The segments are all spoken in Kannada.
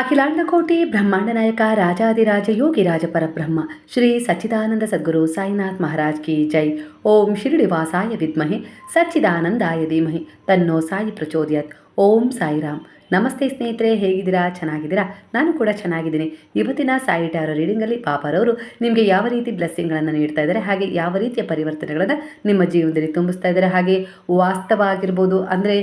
ಅಖಿಲಾಂಡಕೋಟಿ ಬ್ರಹ್ಮಾಂಡ ನಾಯಕ ರಾಜಾದಿರಾಜ ಯೋಗಿ ರಾಜ ಪರಬ್ರಹ್ಮ ಶ್ರೀ ಸಚ್ಚಿದಾನಂದ ಸದ್ಗುರು ಸಾಯಿನಾಥ್ ಮಹಾರಾಜ್ ಕಿ ಜೈ. ಓಂ ಶಿರಡಿವಾಸಾಯ ವಿದ್ಮಹೆ, ಸಚ್ಚಿದಾನಂದಾಯ ಧೀಮಹಿ. ತನ್ನೋ ಸಾಯಿ ಪ್ರಚೋದಯತ್. ಓಂ ಸಾಯಿರಾಮ್. ನಮಸ್ತೆ ಸ್ನೇಹಿತರೆ, ಹೇಗಿದ್ದೀರಾ? ಚೆನ್ನಾಗಿದ್ದೀರಾ? ನಾನು ಕೂಡ ಚೆನ್ನಾಗಿದ್ದೀನಿ. ಇವತ್ತಿನ ಸಾಯಿ ಟ್ಯಾರೋ ರೀಡಿಂಗಲ್ಲಿ ಪಾಪರವರು ನಿಮಗೆ ಯಾವ ರೀತಿ ಬ್ಲೆಸ್ಸಿಂಗ್ಗಳನ್ನು ನೀಡ್ತಾ ಇದ್ದಾರೆ, ಹಾಗೆ ಯಾವ ರೀತಿಯ ಪರಿವರ್ತನೆಗಳನ್ನು ನಿಮ್ಮ ಜೀವನದಲ್ಲಿ ತುಂಬಿಸ್ತಾ ಇದ್ದಾರೆ, ಹಾಗೆ ವಾಸ್ತವ ಆಗಿರ್ಬೋದು, ಅಂದರೆ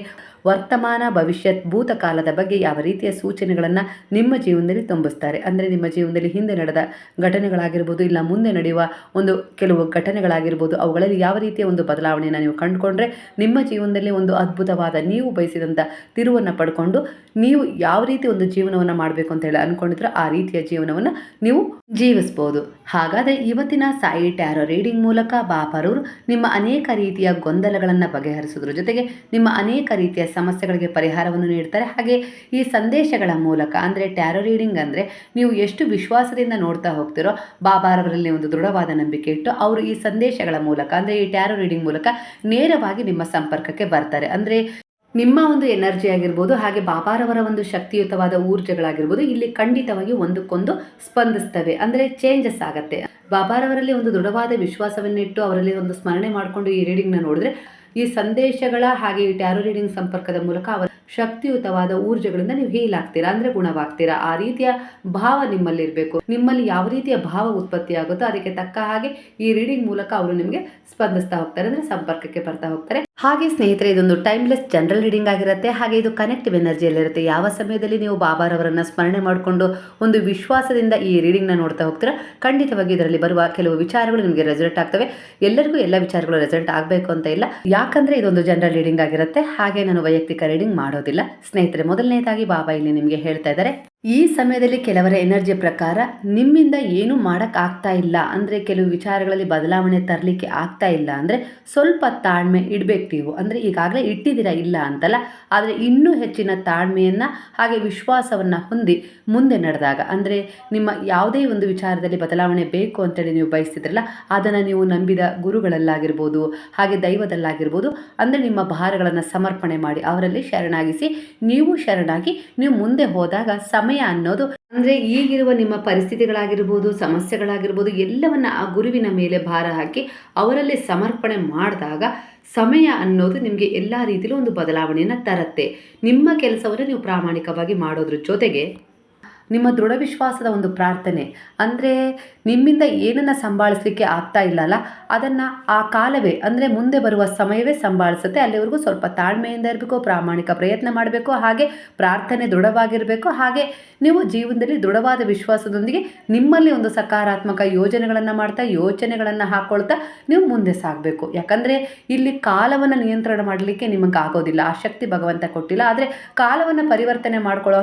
ವರ್ತಮಾನ, ಭವಿಷ್ಯತ್ ಭೂತಕಾಲದ ಬಗ್ಗೆ ಯಾವ ರೀತಿಯ ಸೂಚನೆಗಳನ್ನು ನಿಮ್ಮ ಜೀವನದಲ್ಲಿ ತುಂಬಿಸ್ತಾರೆ? ಅಂದರೆ ನಿಮ್ಮ ಜೀವನದಲ್ಲಿ ಹಿಂದೆ ನಡೆದ ಘಟನೆಗಳಾಗಿರ್ಬೋದು, ಇಲ್ಲ ಮುಂದೆ ನಡೆಯುವ ಒಂದು ಕೆಲವು ಘಟನೆಗಳಾಗಿರ್ಬೋದು, ಅವುಗಳಲ್ಲಿ ಯಾವ ರೀತಿಯ ಒಂದು ಬದಲಾವಣೆಯನ್ನು ನೀವು ಕಂಡುಕೊಂಡ್ರೆ ನಿಮ್ಮ ಜೀವನದಲ್ಲಿ ಒಂದು ಅದ್ಭುತವಾದ, ನೀವು ಬಯಸಿದಂಥ ತಿರುವನ್ನು ಪಡ್ಕೊಂಡು ನೀವು ಯಾವ ರೀತಿ ಒಂದು ಜೀವನವನ್ನು ಮಾಡಬೇಕು ಅಂತ ಹೇಳಿ ಅಂದ್ಕೊಂಡಿದ್ರೆ ಆ ರೀತಿಯ ಜೀವನವನ್ನು ನೀವು ಜೀವಿಸ್ಬೋದು. ಹಾಗಾದರೆ ಇವತ್ತಿನ ಸಾಯಿ ಟ್ಯಾರೋ ರೀಡಿಂಗ್ ಮೂಲಕ ಬಾಪರವರು ನಿಮ್ಮ ಅನೇಕ ರೀತಿಯ ಗೊಂದಲಗಳನ್ನು ಬಗೆಹರಿಸೋದ್ರ ಜೊತೆಗೆ ನಿಮ್ಮ ಅನೇಕ ರೀತಿಯ ಸಮಸ್ಯೆಗಳಿಗೆ ಪರಿಹಾರವನ್ನು ನೀಡ್ತಾರೆ. ಹಾಗೆ ಈ ಸಂದೇಶಗಳ ಮೂಲಕ ಅಂದರೆ ಟ್ಯಾರೋ ರೀಡಿಂಗ್ ಅಂದರೆ ನೀವು ಎಷ್ಟು ವಿಶ್ವಾಸದಿಂದ ನೋಡ್ತಾ ಹೋಗ್ತಿರೋ ಬಾಬಾರವರಲ್ಲಿ ಒಂದು ದೃಢವಾದ ನಂಬಿಕೆ ಇಟ್ಟು ಅವರು ಈ ಸಂದೇಶಗಳ ಮೂಲಕ ಅಂದರೆ ಈ ಟ್ಯಾರೋ ರೀಡಿಂಗ್ ಮೂಲಕ ನೇರವಾಗಿ ನಿಮ್ಮ ಸಂಪರ್ಕಕ್ಕೆ ಬರ್ತಾರೆ. ಅಂದರೆ ನಿಮ್ಮ ಒಂದು ಎನರ್ಜಿ ಆಗಿರ್ಬೋದು, ಹಾಗೆ ಬಾಬಾರವರ ಒಂದು ಶಕ್ತಿಯುತವಾದ ಊರ್ಜೆಗಳಾಗಿರ್ಬೋದು, ಇಲ್ಲಿ ಖಂಡಿತವಾಗಿ ಒಂದಕ್ಕೊಂದು ಸ್ಪಂದಿಸ್ತವೆ. ಅಂದರೆ ಚೇಂಜಸ್ ಆಗತ್ತೆ. ಬಾಬಾರವರಲ್ಲಿ ಒಂದು ದೃಢವಾದ ವಿಶ್ವಾಸವನ್ನಿಟ್ಟು ಅವರಲ್ಲಿ ಒಂದು ಸ್ಮರಣೆ ಮಾಡಿಕೊಂಡು ಈ ರೀಡಿಂಗ್ನ ನೋಡಿದ್ರೆ ಈ ಸಂದೇಶಗಳ ಹಾಗೆ ಈ ಟ್ಯಾರೋ ರೀಡಿಂಗ್ ಸಂಪರ್ಕದ ಮೂಲಕ ಅವರ ಶಕ್ತಿಯುತವಾದ ಊರ್ಜೆಗಳಿಂದ ನೀವು ಹೀಲ್ ಆಗ್ತೀರಾ? ಅಂದರೆ ಗುಣವಾಗ್ತೀರಾ? ಆ ರೀತಿಯ ಭಾವ ನಿಮ್ಮಲ್ಲಿ ಇರಬೇಕು ನಿಮ್ಮಲ್ಲಿ ಯಾವ ರೀತಿಯ ಭಾವ ಉತ್ಪತ್ತಿ ಆಗುತ್ತೋ ಅದಕ್ಕೆ ತಕ್ಕ ಹಾಗೆ ಈ ರೀಡಿಂಗ್ ಮೂಲಕ ಅವರು ನಿಮಗೆ ಸ್ಪಂದಿಸ್ತಾ ಹೋಗ್ತಾರೆ. ಅಂದರೆ ಸಂಪರ್ಕಕ್ಕೆ ಬರ್ತಾ ಹೋಗ್ತಾರೆ. ಹಾಗೆ ಸ್ನೇಹಿತರೆ, ಇದೊಂದು ಟೈಮ್ಲೆಸ್ ಜನರಲ್ ರೀಡಿಂಗ್ ಆಗಿರುತ್ತೆ. ಹಾಗೆ ಇದು ಕನೆಕ್ಟಿವ್ ಎನರ್ಜಿಯಲ್ಲಿರುತ್ತೆ. ಯಾವ ಸಮಯದಲ್ಲಿ ನೀವು ಬಾಬಾರವರನ್ನ ಸ್ಮರಣೆ ಮಾಡಿಕೊಂಡು ಒಂದು ವಿಶ್ವಾಸದಿಂದ ಈ ರೀಡಿಂಗ್ನ ನೋಡ್ತಾ ಹೋಗ್ತೀರಾ? ಖಂಡಿತವಾಗಿ ಇದರಲ್ಲಿ ಬರುವ ಕೆಲವು ವಿಚಾರಗಳು ನಿಮಗೆ ರೆಸಲ್ಟ್ ಆಗ್ತವೆ. ಎಲ್ಲರಿಗೂ ಎಲ್ಲ ವಿಚಾರಗಳು ರೆಸಲ್ಟ್ ಆಗಬೇಕು ಅಂತ ಇಲ್ಲ. ಯಾಕಂದ್ರೆ ಇದೊಂದು ಜನರಲ್ ರೀಡಿಂಗ್ ಆಗಿರುತ್ತೆ. ಹಾಗೆ ನಾನು ವೈಯಕ್ತಿಕ ರೀಡಿಂಗ್ ಮಾಡೋದಿಲ್ಲ ಸ್ನೇಹಿತರೆ ಮೊದಲನೇದಾಗಿ ಬಾಬಾ ಇಲ್ಲಿ ನಿಮಗೆ ಹೇಳ್ತಾ ಇದ್ದಾರೆ. ಈ ಸಮಯದಲ್ಲಿ ಕೆಲವರ ಎನರ್ಜಿ ಪ್ರಕಾರ ನಿಮ್ಮಿಂದ ಏನು ಮಾಡೋಕ್ಕಾಗ್ತಾ ಇಲ್ಲ, ಅಂದರೆ ಕೆಲವು ವಿಚಾರಗಳಲ್ಲಿ ಬದಲಾವಣೆ ತರಲಿಕ್ಕೆ ಆಗ್ತಾ ಇಲ್ಲ, ಅಂದರೆ ಸ್ವಲ್ಪ ತಾಳ್ಮೆ ಇಡಬೇಕು ನೀವು. ಅಂದರೆ ಈಗಾಗಲೇ ಇಟ್ಟಿದ್ದೀರಾ ಇಲ್ಲ ಅಂತಲ್ಲ, ಆದರೆ ಇನ್ನೂ ಹೆಚ್ಚಿನ ತಾಳ್ಮೆಯನ್ನು ಹಾಗೆ ವಿಶ್ವಾಸವನ್ನು ಹೊಂದಿ ಮುಂದೆ ನಡೆದಾಗ, ಅಂದರೆ ನಿಮ್ಮ ಯಾವುದೇ ಒಂದು ವಿಚಾರದಲ್ಲಿ ಬದಲಾವಣೆ ಬೇಕು ಅಂತೇಳಿ ನೀವು ಬಯಸ್ತಿದ್ರಲ್ಲ, ಅದನ್ನು ನೀವು ನಂಬಿದ ಗುರುಗಳಲ್ಲಾಗಿರ್ಬೋದು, ಹಾಗೆ ದೈವದಲ್ಲಾಗಿರ್ಬೋದು, ಅಂದರೆ ನಿಮ್ಮ ಭಾರಗಳನ್ನು ಸಮರ್ಪಣೆ ಮಾಡಿ ಅವರಲ್ಲಿ ಶರಣಾಗಿಸಿ, ನೀವು ಶರಣಾಗಿ ನೀವು ಮುಂದೆ ಹೋದಾಗ ಸಮಯ ಅನ್ನೋದು ಅಂದ್ರೆ ಈಗಿರುವ ನಿಮ್ಮ ಪರಿಸ್ಥಿತಿಗಳಾಗಿರ್ಬೋದು, ಸಮಸ್ಯೆಗಳಾಗಿರ್ಬೋದು, ಎಲ್ಲವನ್ನ ಆ ಗುರುವಿನ ಮೇಲೆ ಭಾರ ಹಾಕಿ ಅವರಲ್ಲಿ ಸಮರ್ಪಣೆ ಮಾಡಿದಾಗ ಸಮಯ ಅನ್ನೋದು ನಿಮಗೆ ಎಲ್ಲ ರೀತಿಯಲ್ಲೂ ಒಂದು ಬದಲಾವಣೆಯನ್ನು ತರುತ್ತೆ. ನಿಮ್ಮ ಕೆಲಸವನ್ನು ನೀವು ಪ್ರಾಮಾಣಿಕವಾಗಿ ಮಾಡೋದ್ರ ಜೊತೆಗೆ ನಿಮ್ಮ ದೃಢ ವಿಶ್ವಾಸದ ಒಂದು ಪ್ರಾರ್ಥನೆ. ಅಂದರೆ ನಿಮ್ಮಿಂದ ಏನನ್ನು ಸಂಭಾಳಿಸಲಿಕ್ಕೆ ಆಗ್ತಾ ಇಲ್ಲಲ್ಲ, ಅದನ್ನು ಆ ಕಾಲವೇ, ಅಂದರೆ ಮುಂದೆ ಬರುವ ಸಮಯವೇ ಸಂಭಾಳಿಸುತ್ತೆ. ಅಲ್ಲಿವರೆಗೂ ಸ್ವಲ್ಪ ತಾಳ್ಮೆಯಿಂದ ಇರಬೇಕು, ಪ್ರಾಮಾಣಿಕ ಪ್ರಯತ್ನ ಮಾಡಬೇಕು, ಹಾಗೆ ಪ್ರಾರ್ಥನೆ ದೃಢವಾಗಿರಬೇಕು. ಹಾಗೆ ನೀವು ಜೀವನದಲ್ಲಿ ದೃಢವಾದ ವಿಶ್ವಾಸದೊಂದಿಗೆ ನಿಮ್ಮಲ್ಲಿ ಒಂದು ಸಕಾರಾತ್ಮಕ ಯೋಜನೆಗಳನ್ನು ಮಾಡ್ತಾ, ಯೋಚನೆಗಳನ್ನು ಹಾಕ್ಕೊಳ್ತಾ ನೀವು ಮುಂದೆ ಸಾಗಬೇಕು. ಯಾಕಂದರೆ ಇಲ್ಲಿ ಕಾಲವನ್ನು ನಿಯಂತ್ರಣ ಮಾಡಲಿಕ್ಕೆ ನಿಮಗೆ ಆಗೋದಿಲ್ಲ. ಆ ಶಕ್ತಿ ಭಗವಂತ ಕೊಟ್ಟಿಲ್ಲ. ಆದರೆ ಕಾಲವನ್ನು ಪರಿವರ್ತನೆ ಮಾಡ್ಕೊಳ್ಳೋ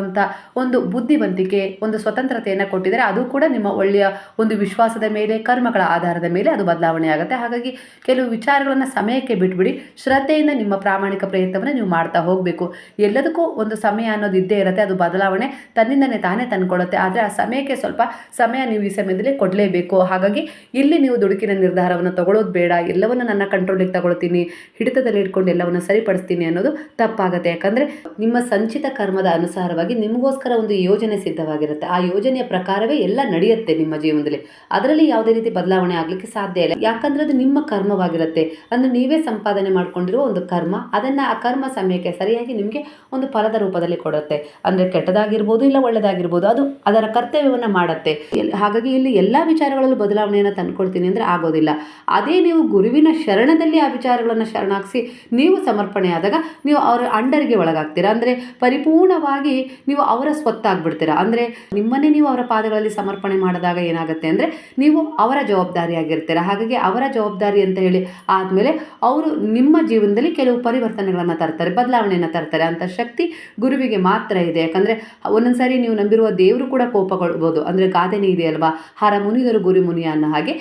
ಒಂದು ಬುದ್ಧಿವಂತಿಕೆ ಒಂದು ಸ್ವತಂತ್ರತೆಯನ್ನು ಕೊಟ್ಟಿದ್ದಾರೆ, ಅದು ಕೂಡ ನಿಮ್ಮ ಒಳ್ಳೆಯ ಒಂದು ವಿಶ್ವಾಸದ ಮೇಲೆ, ಕರ್ಮಗಳ ಆಧಾರದ ಮೇಲೆ ಅದು ಬದಲಾವಣೆ ಆಗುತ್ತೆ. ಹಾಗಾಗಿ ಕೆಲವು ವಿಚಾರಗಳನ್ನು ಸಮಯಕ್ಕೆ ಬಿಟ್ಬಿಡಿ, ಶ್ರದ್ಧೆಯಿಂದ ನಿಮ್ಮ ಪ್ರಾಮಾಣಿಕ ಪ್ರಯತ್ನವನ್ನು ನೀವು ಮಾಡ್ತಾ ಹೋಗಬೇಕು. ಎಲ್ಲದಕ್ಕೂ ಒಂದು ಸಮಯ ಅನ್ನೋದು ಇದ್ದೇ ಇರುತ್ತೆ, ಅದು ಬದಲಾವಣೆ ತನ್ನಿಂದನೇ ತಾನೇ ತಂದುಕೊಡುತ್ತೆ ಆದರೆ ಆ ಸಮಯಕ್ಕೆ ಸ್ವಲ್ಪ ಸಮಯ ನೀವು ಈ ಸಮಯದಲ್ಲಿ ಕೊಡಲೇಬೇಕು. ಹಾಗಾಗಿ ಇಲ್ಲಿ ನೀವು ದುಡುಕಿನ ನಿರ್ಧಾರವನ್ನು ತಗೊಳ್ಳೋದು ಬೇಡ. ಎಲ್ಲವನ್ನು ನನ್ನ ಕಂಟ್ರೋಲಿಗೆ ತಗೊಳ್ತೀನಿ, ಹಿಡಿತದಲ್ಲಿ ಇಟ್ಕೊಂಡು ಎಲ್ಲವನ್ನು ಸರಿಪಡಿಸ್ತೀನಿ ಅನ್ನೋದು ತಪ್ಪಾಗುತ್ತೆ. ಯಾಕಂದರೆ ನಿಮ್ಮ ಸಂಚಿತ ಕರ್ಮದ ಅನುಸಾರವಾಗಿ ನಿಮಗೋಸ್ಕರ ಒಂದು ಯೋಜನೆ ಸಿದ್ಧವಾಗಿರುತ್ತೆ ಆ ಯೋಜನೆಯ ಪ್ರಕಾರವೇ ಎಲ್ಲ ನಡೆಯುತ್ತೆ ನಿಮ್ಮ ಜೀವನದಲ್ಲಿ. ಅದರಲ್ಲಿ ಯಾವುದೇ ರೀತಿ ಬದಲಾವಣೆ ಆಗಲಿಕ್ಕೆ ಸಾಧ್ಯ ಇಲ್ಲ. ಯಾಕಂದ್ರೆ ಅದು ನಿಮ್ಮ ಕರ್ಮವಾಗಿರುತ್ತೆ. ಅಂದರೆ ನೀವೇ ಸಂಪಾದನೆ ಮಾಡ್ಕೊಂಡಿರುವ ಒಂದು ಕರ್ಮ, ಅದನ್ನು ಆ ಕರ್ಮ ಸಮಯಕ್ಕೆ ಸರಿಯಾಗಿ ನಿಮಗೆ ಒಂದು ಫಲದ ರೂಪದಲ್ಲಿ ಕೊಡುತ್ತೆ. ಅಂದರೆ ಕೆಟ್ಟದಾಗಿರ್ಬೋದು ಇಲ್ಲ ಒಳ್ಳೆಯದಾಗಿರ್ಬೋದು ಅದು ಅದರ ಕರ್ತವ್ಯವನ್ನು ಮಾಡುತ್ತೆ. ಹಾಗಾಗಿ ಇಲ್ಲಿ ಎಲ್ಲ ವಿಚಾರಗಳಲ್ಲೂ ಬದಲಾವಣೆಯನ್ನು ತಂದುಕೊಳ್ತೀನಿ ಅಂದರೆ ಆಗೋದಿಲ್ಲ. ಅದೇ ನೀವು ಗುರುವಿನ ಶರಣದಲ್ಲಿ ಆ ವಿಚಾರಗಳನ್ನು ಶರಣಾಗಿಸಿ ನೀವು ಸಮರ್ಪಣೆ ಆದಾಗ ನೀವು ಅವರ ಅಂಡರ್ಗೆ ಒಳಗಾಗ್ತೀರಾ? ಅಂದರೆ ಪರಿಪೂರ್ಣವಾಗಿ ನೀವು ಅವರ ಸ್ವತ್ತಾಗ್ಬಿಡ್ತೀರಾ? ಅಂದರೆ ನಿಮ್ಮನ್ನೇ ನೀವು ಅವರ ಪಾದಗಳಲ್ಲಿ ಸಮರ್ಪಣೆ ಮಾಡಿದಾಗ ಏನಾಗುತ್ತೆ ಅಂದರೆ ನೀವು ಅವರ ಜವಾಬ್ದಾರಿಯಾಗಿರ್ತೀರ. ಹಾಗಾಗಿ ಅವರ ಜವಾಬ್ದಾರಿ ಅಂತ ಹೇಳಿ ಆದಮೇಲೆ ಅವರು ನಿಮ್ಮ ಜೀವನದಲ್ಲಿ ಕೆಲವು ಪರಿವರ್ತನೆಗಳನ್ನು ತರ್ತಾರೆ, ಬದಲಾವಣೆಯನ್ನು ತರ್ತಾರೆ. ಅಂತ ಶಕ್ತಿ ಗುರುವಿಗೆ ಮಾತ್ರ ಇದೆ. ಯಾಕಂದರೆ ಒಂದೊಂದು ಸಾರಿ ನೀವು ನಂಬಿರುವ ದೇವರು ಕೂಡ ಕೋಪಗೊಳ್ಬೋದು. ಅಂದರೆ ಗಾದೆನೇ ಇದೆ ಅಲ್ವಾ? ಹರ ಮುನಿದರು ಗುರು ಮುನಿಯ ಅನ್ನೋ ಹಾಗೆ.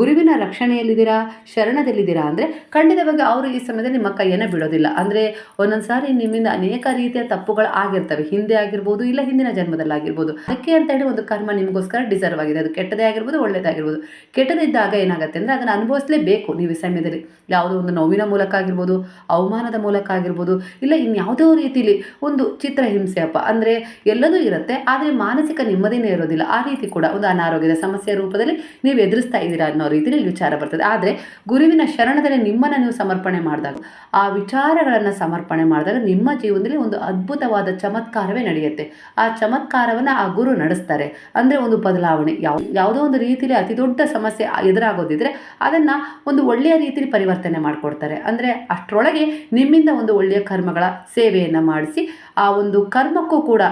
ಗುರುವಿನ ರಕ್ಷಣೆಯಲ್ಲಿದ್ದೀರಾ? ಶರಣದಲ್ಲಿದ್ದೀರಾ? ಅಂದರೆ ಬಗ್ಗೆ ಅವರು ಈ ಸಮಯದಲ್ಲಿ ನಿಮ್ಮ ಕೈಯನ್ನು ಬಿಡೋದಿಲ್ಲ. ಅಂದರೆ ಒಂದೊಂದು ಸಾರಿ ನಿಮ್ಮಿಂದ ಅನೇಕ ರೀತಿಯ ತಪ್ಪುಗಳು ಆಗಿರ್ತವೆ. ಹಿಂದೆ ಆಗಿರ್ಬೋದು ಇಲ್ಲ ಹಿಂದಿನ ಜನ್ಮದಲ್ಲಾಗಿರ್ಬೋದು. ಆಗಿರ್ಬೋದು. ಅದಕ್ಕೆ ಅಂತ ಹೇಳಿ ಒಂದು ಕರ್ಮ ನಿಮಗೋಸ್ಕರ ಡಿಸರ್ವ್ ಆಗಿದೆ. ಅದು ಕೆಟ್ಟದೇ ಆಗಿರ್ಬೋದು, ಒಳ್ಳೇದಾಗಿರ್ಬೋದು. ಕೆಟ್ಟದಿದ್ದಾಗ ಏನಾಗುತ್ತೆ ಅಂದರೆ ಅದನ್ನು ಅನುಭವಿಸಲೇಬೇಕು ನೀವು ಈ ಸಮಯದಲ್ಲಿ. ಯಾವುದೋ ಒಂದು ನೋವಿನ ಮೂಲಕ ಆಗಿರ್ಬೋದು, ಅವಮಾನದ ಮೂಲಕ ಆಗಿರ್ಬೋದು, ಇಲ್ಲ ಇನ್ಯಾವುದೋ ರೀತಿಯಲ್ಲಿ ಒಂದು ಚಿತ್ರಹಿಂಸೆ ಅಪ್ಪ. ಅಂದರೆ ಎಲ್ಲದೂ ಇರುತ್ತೆ, ಆದರೆ ಮಾನಸಿಕ ನೆಮ್ಮದಿನೇ ಇರೋದಿಲ್ಲ. ಆ ರೀತಿ ಕೂಡ ಒಂದು ಅನಾರೋಗ್ಯದ ಸಮಸ್ಯೆ ರೂಪದಲ್ಲಿ ನೀವು ಎದುರಿಸ್ತಾ ಇದ್ದೀರಾ ಅನ್ನೋ ರೀತಿಯಲ್ಲಿ ವಿಚಾರ ಬರ್ತದೆ. ಆದರೆ ಗುರುವಿನ ಶರಣದಲ್ಲಿ ನಿಮ್ಮನ್ನು ನೀವು ಸಮರ್ಪಣೆ ಮಾಡಿದಾಗ, ಆ ವಿಚಾರಗಳನ್ನು ಸಮರ್ಪಣೆ ಮಾಡಿದಾಗ ನಿಮ್ಮ ಜೀವನದಲ್ಲಿ ಒಂದು ಅದ್ಭುತವಾದ ಚಮತ್ಕಾರವೇ ನಡೆಯುತ್ತೆ. ಆ ಚಮತ್ಕಾರವನ್ನು ಆ ಗುರು ನಡೆಸ್ತಾರೆ. ಅಂದರೆ ಒಂದು ಬದಲಾವಣೆ. ಯಾವ, ಯಾವುದೋ ಒಂದು ರೀತಿಯಲ್ಲಿ ಅತಿ ದೊಡ್ಡ ಸಮಸ್ಯೆ ಎದುರಾಗೋದಿದ್ರೆ ಅದನ್ನು ಒಂದು ಒಳ್ಳೆಯ ರೀತಿಯಲ್ಲಿ ಪರಿವರ್ತನೆ ಮಾಡಿಕೊಡ್ತಾರೆ. ಅಂದರೆ ಅಷ್ಟರೊಳಗೆ ನಿಮ್ಮಿಂದ ಒಂದು ಒಳ್ಳೆಯ ಕರ್ಮಗಳ ಸೇವೆಯನ್ನು ಮಾಡಿಸಿ ಆ ಒಂದು ಕರ್ಮಕ್ಕೂ ಕೂಡ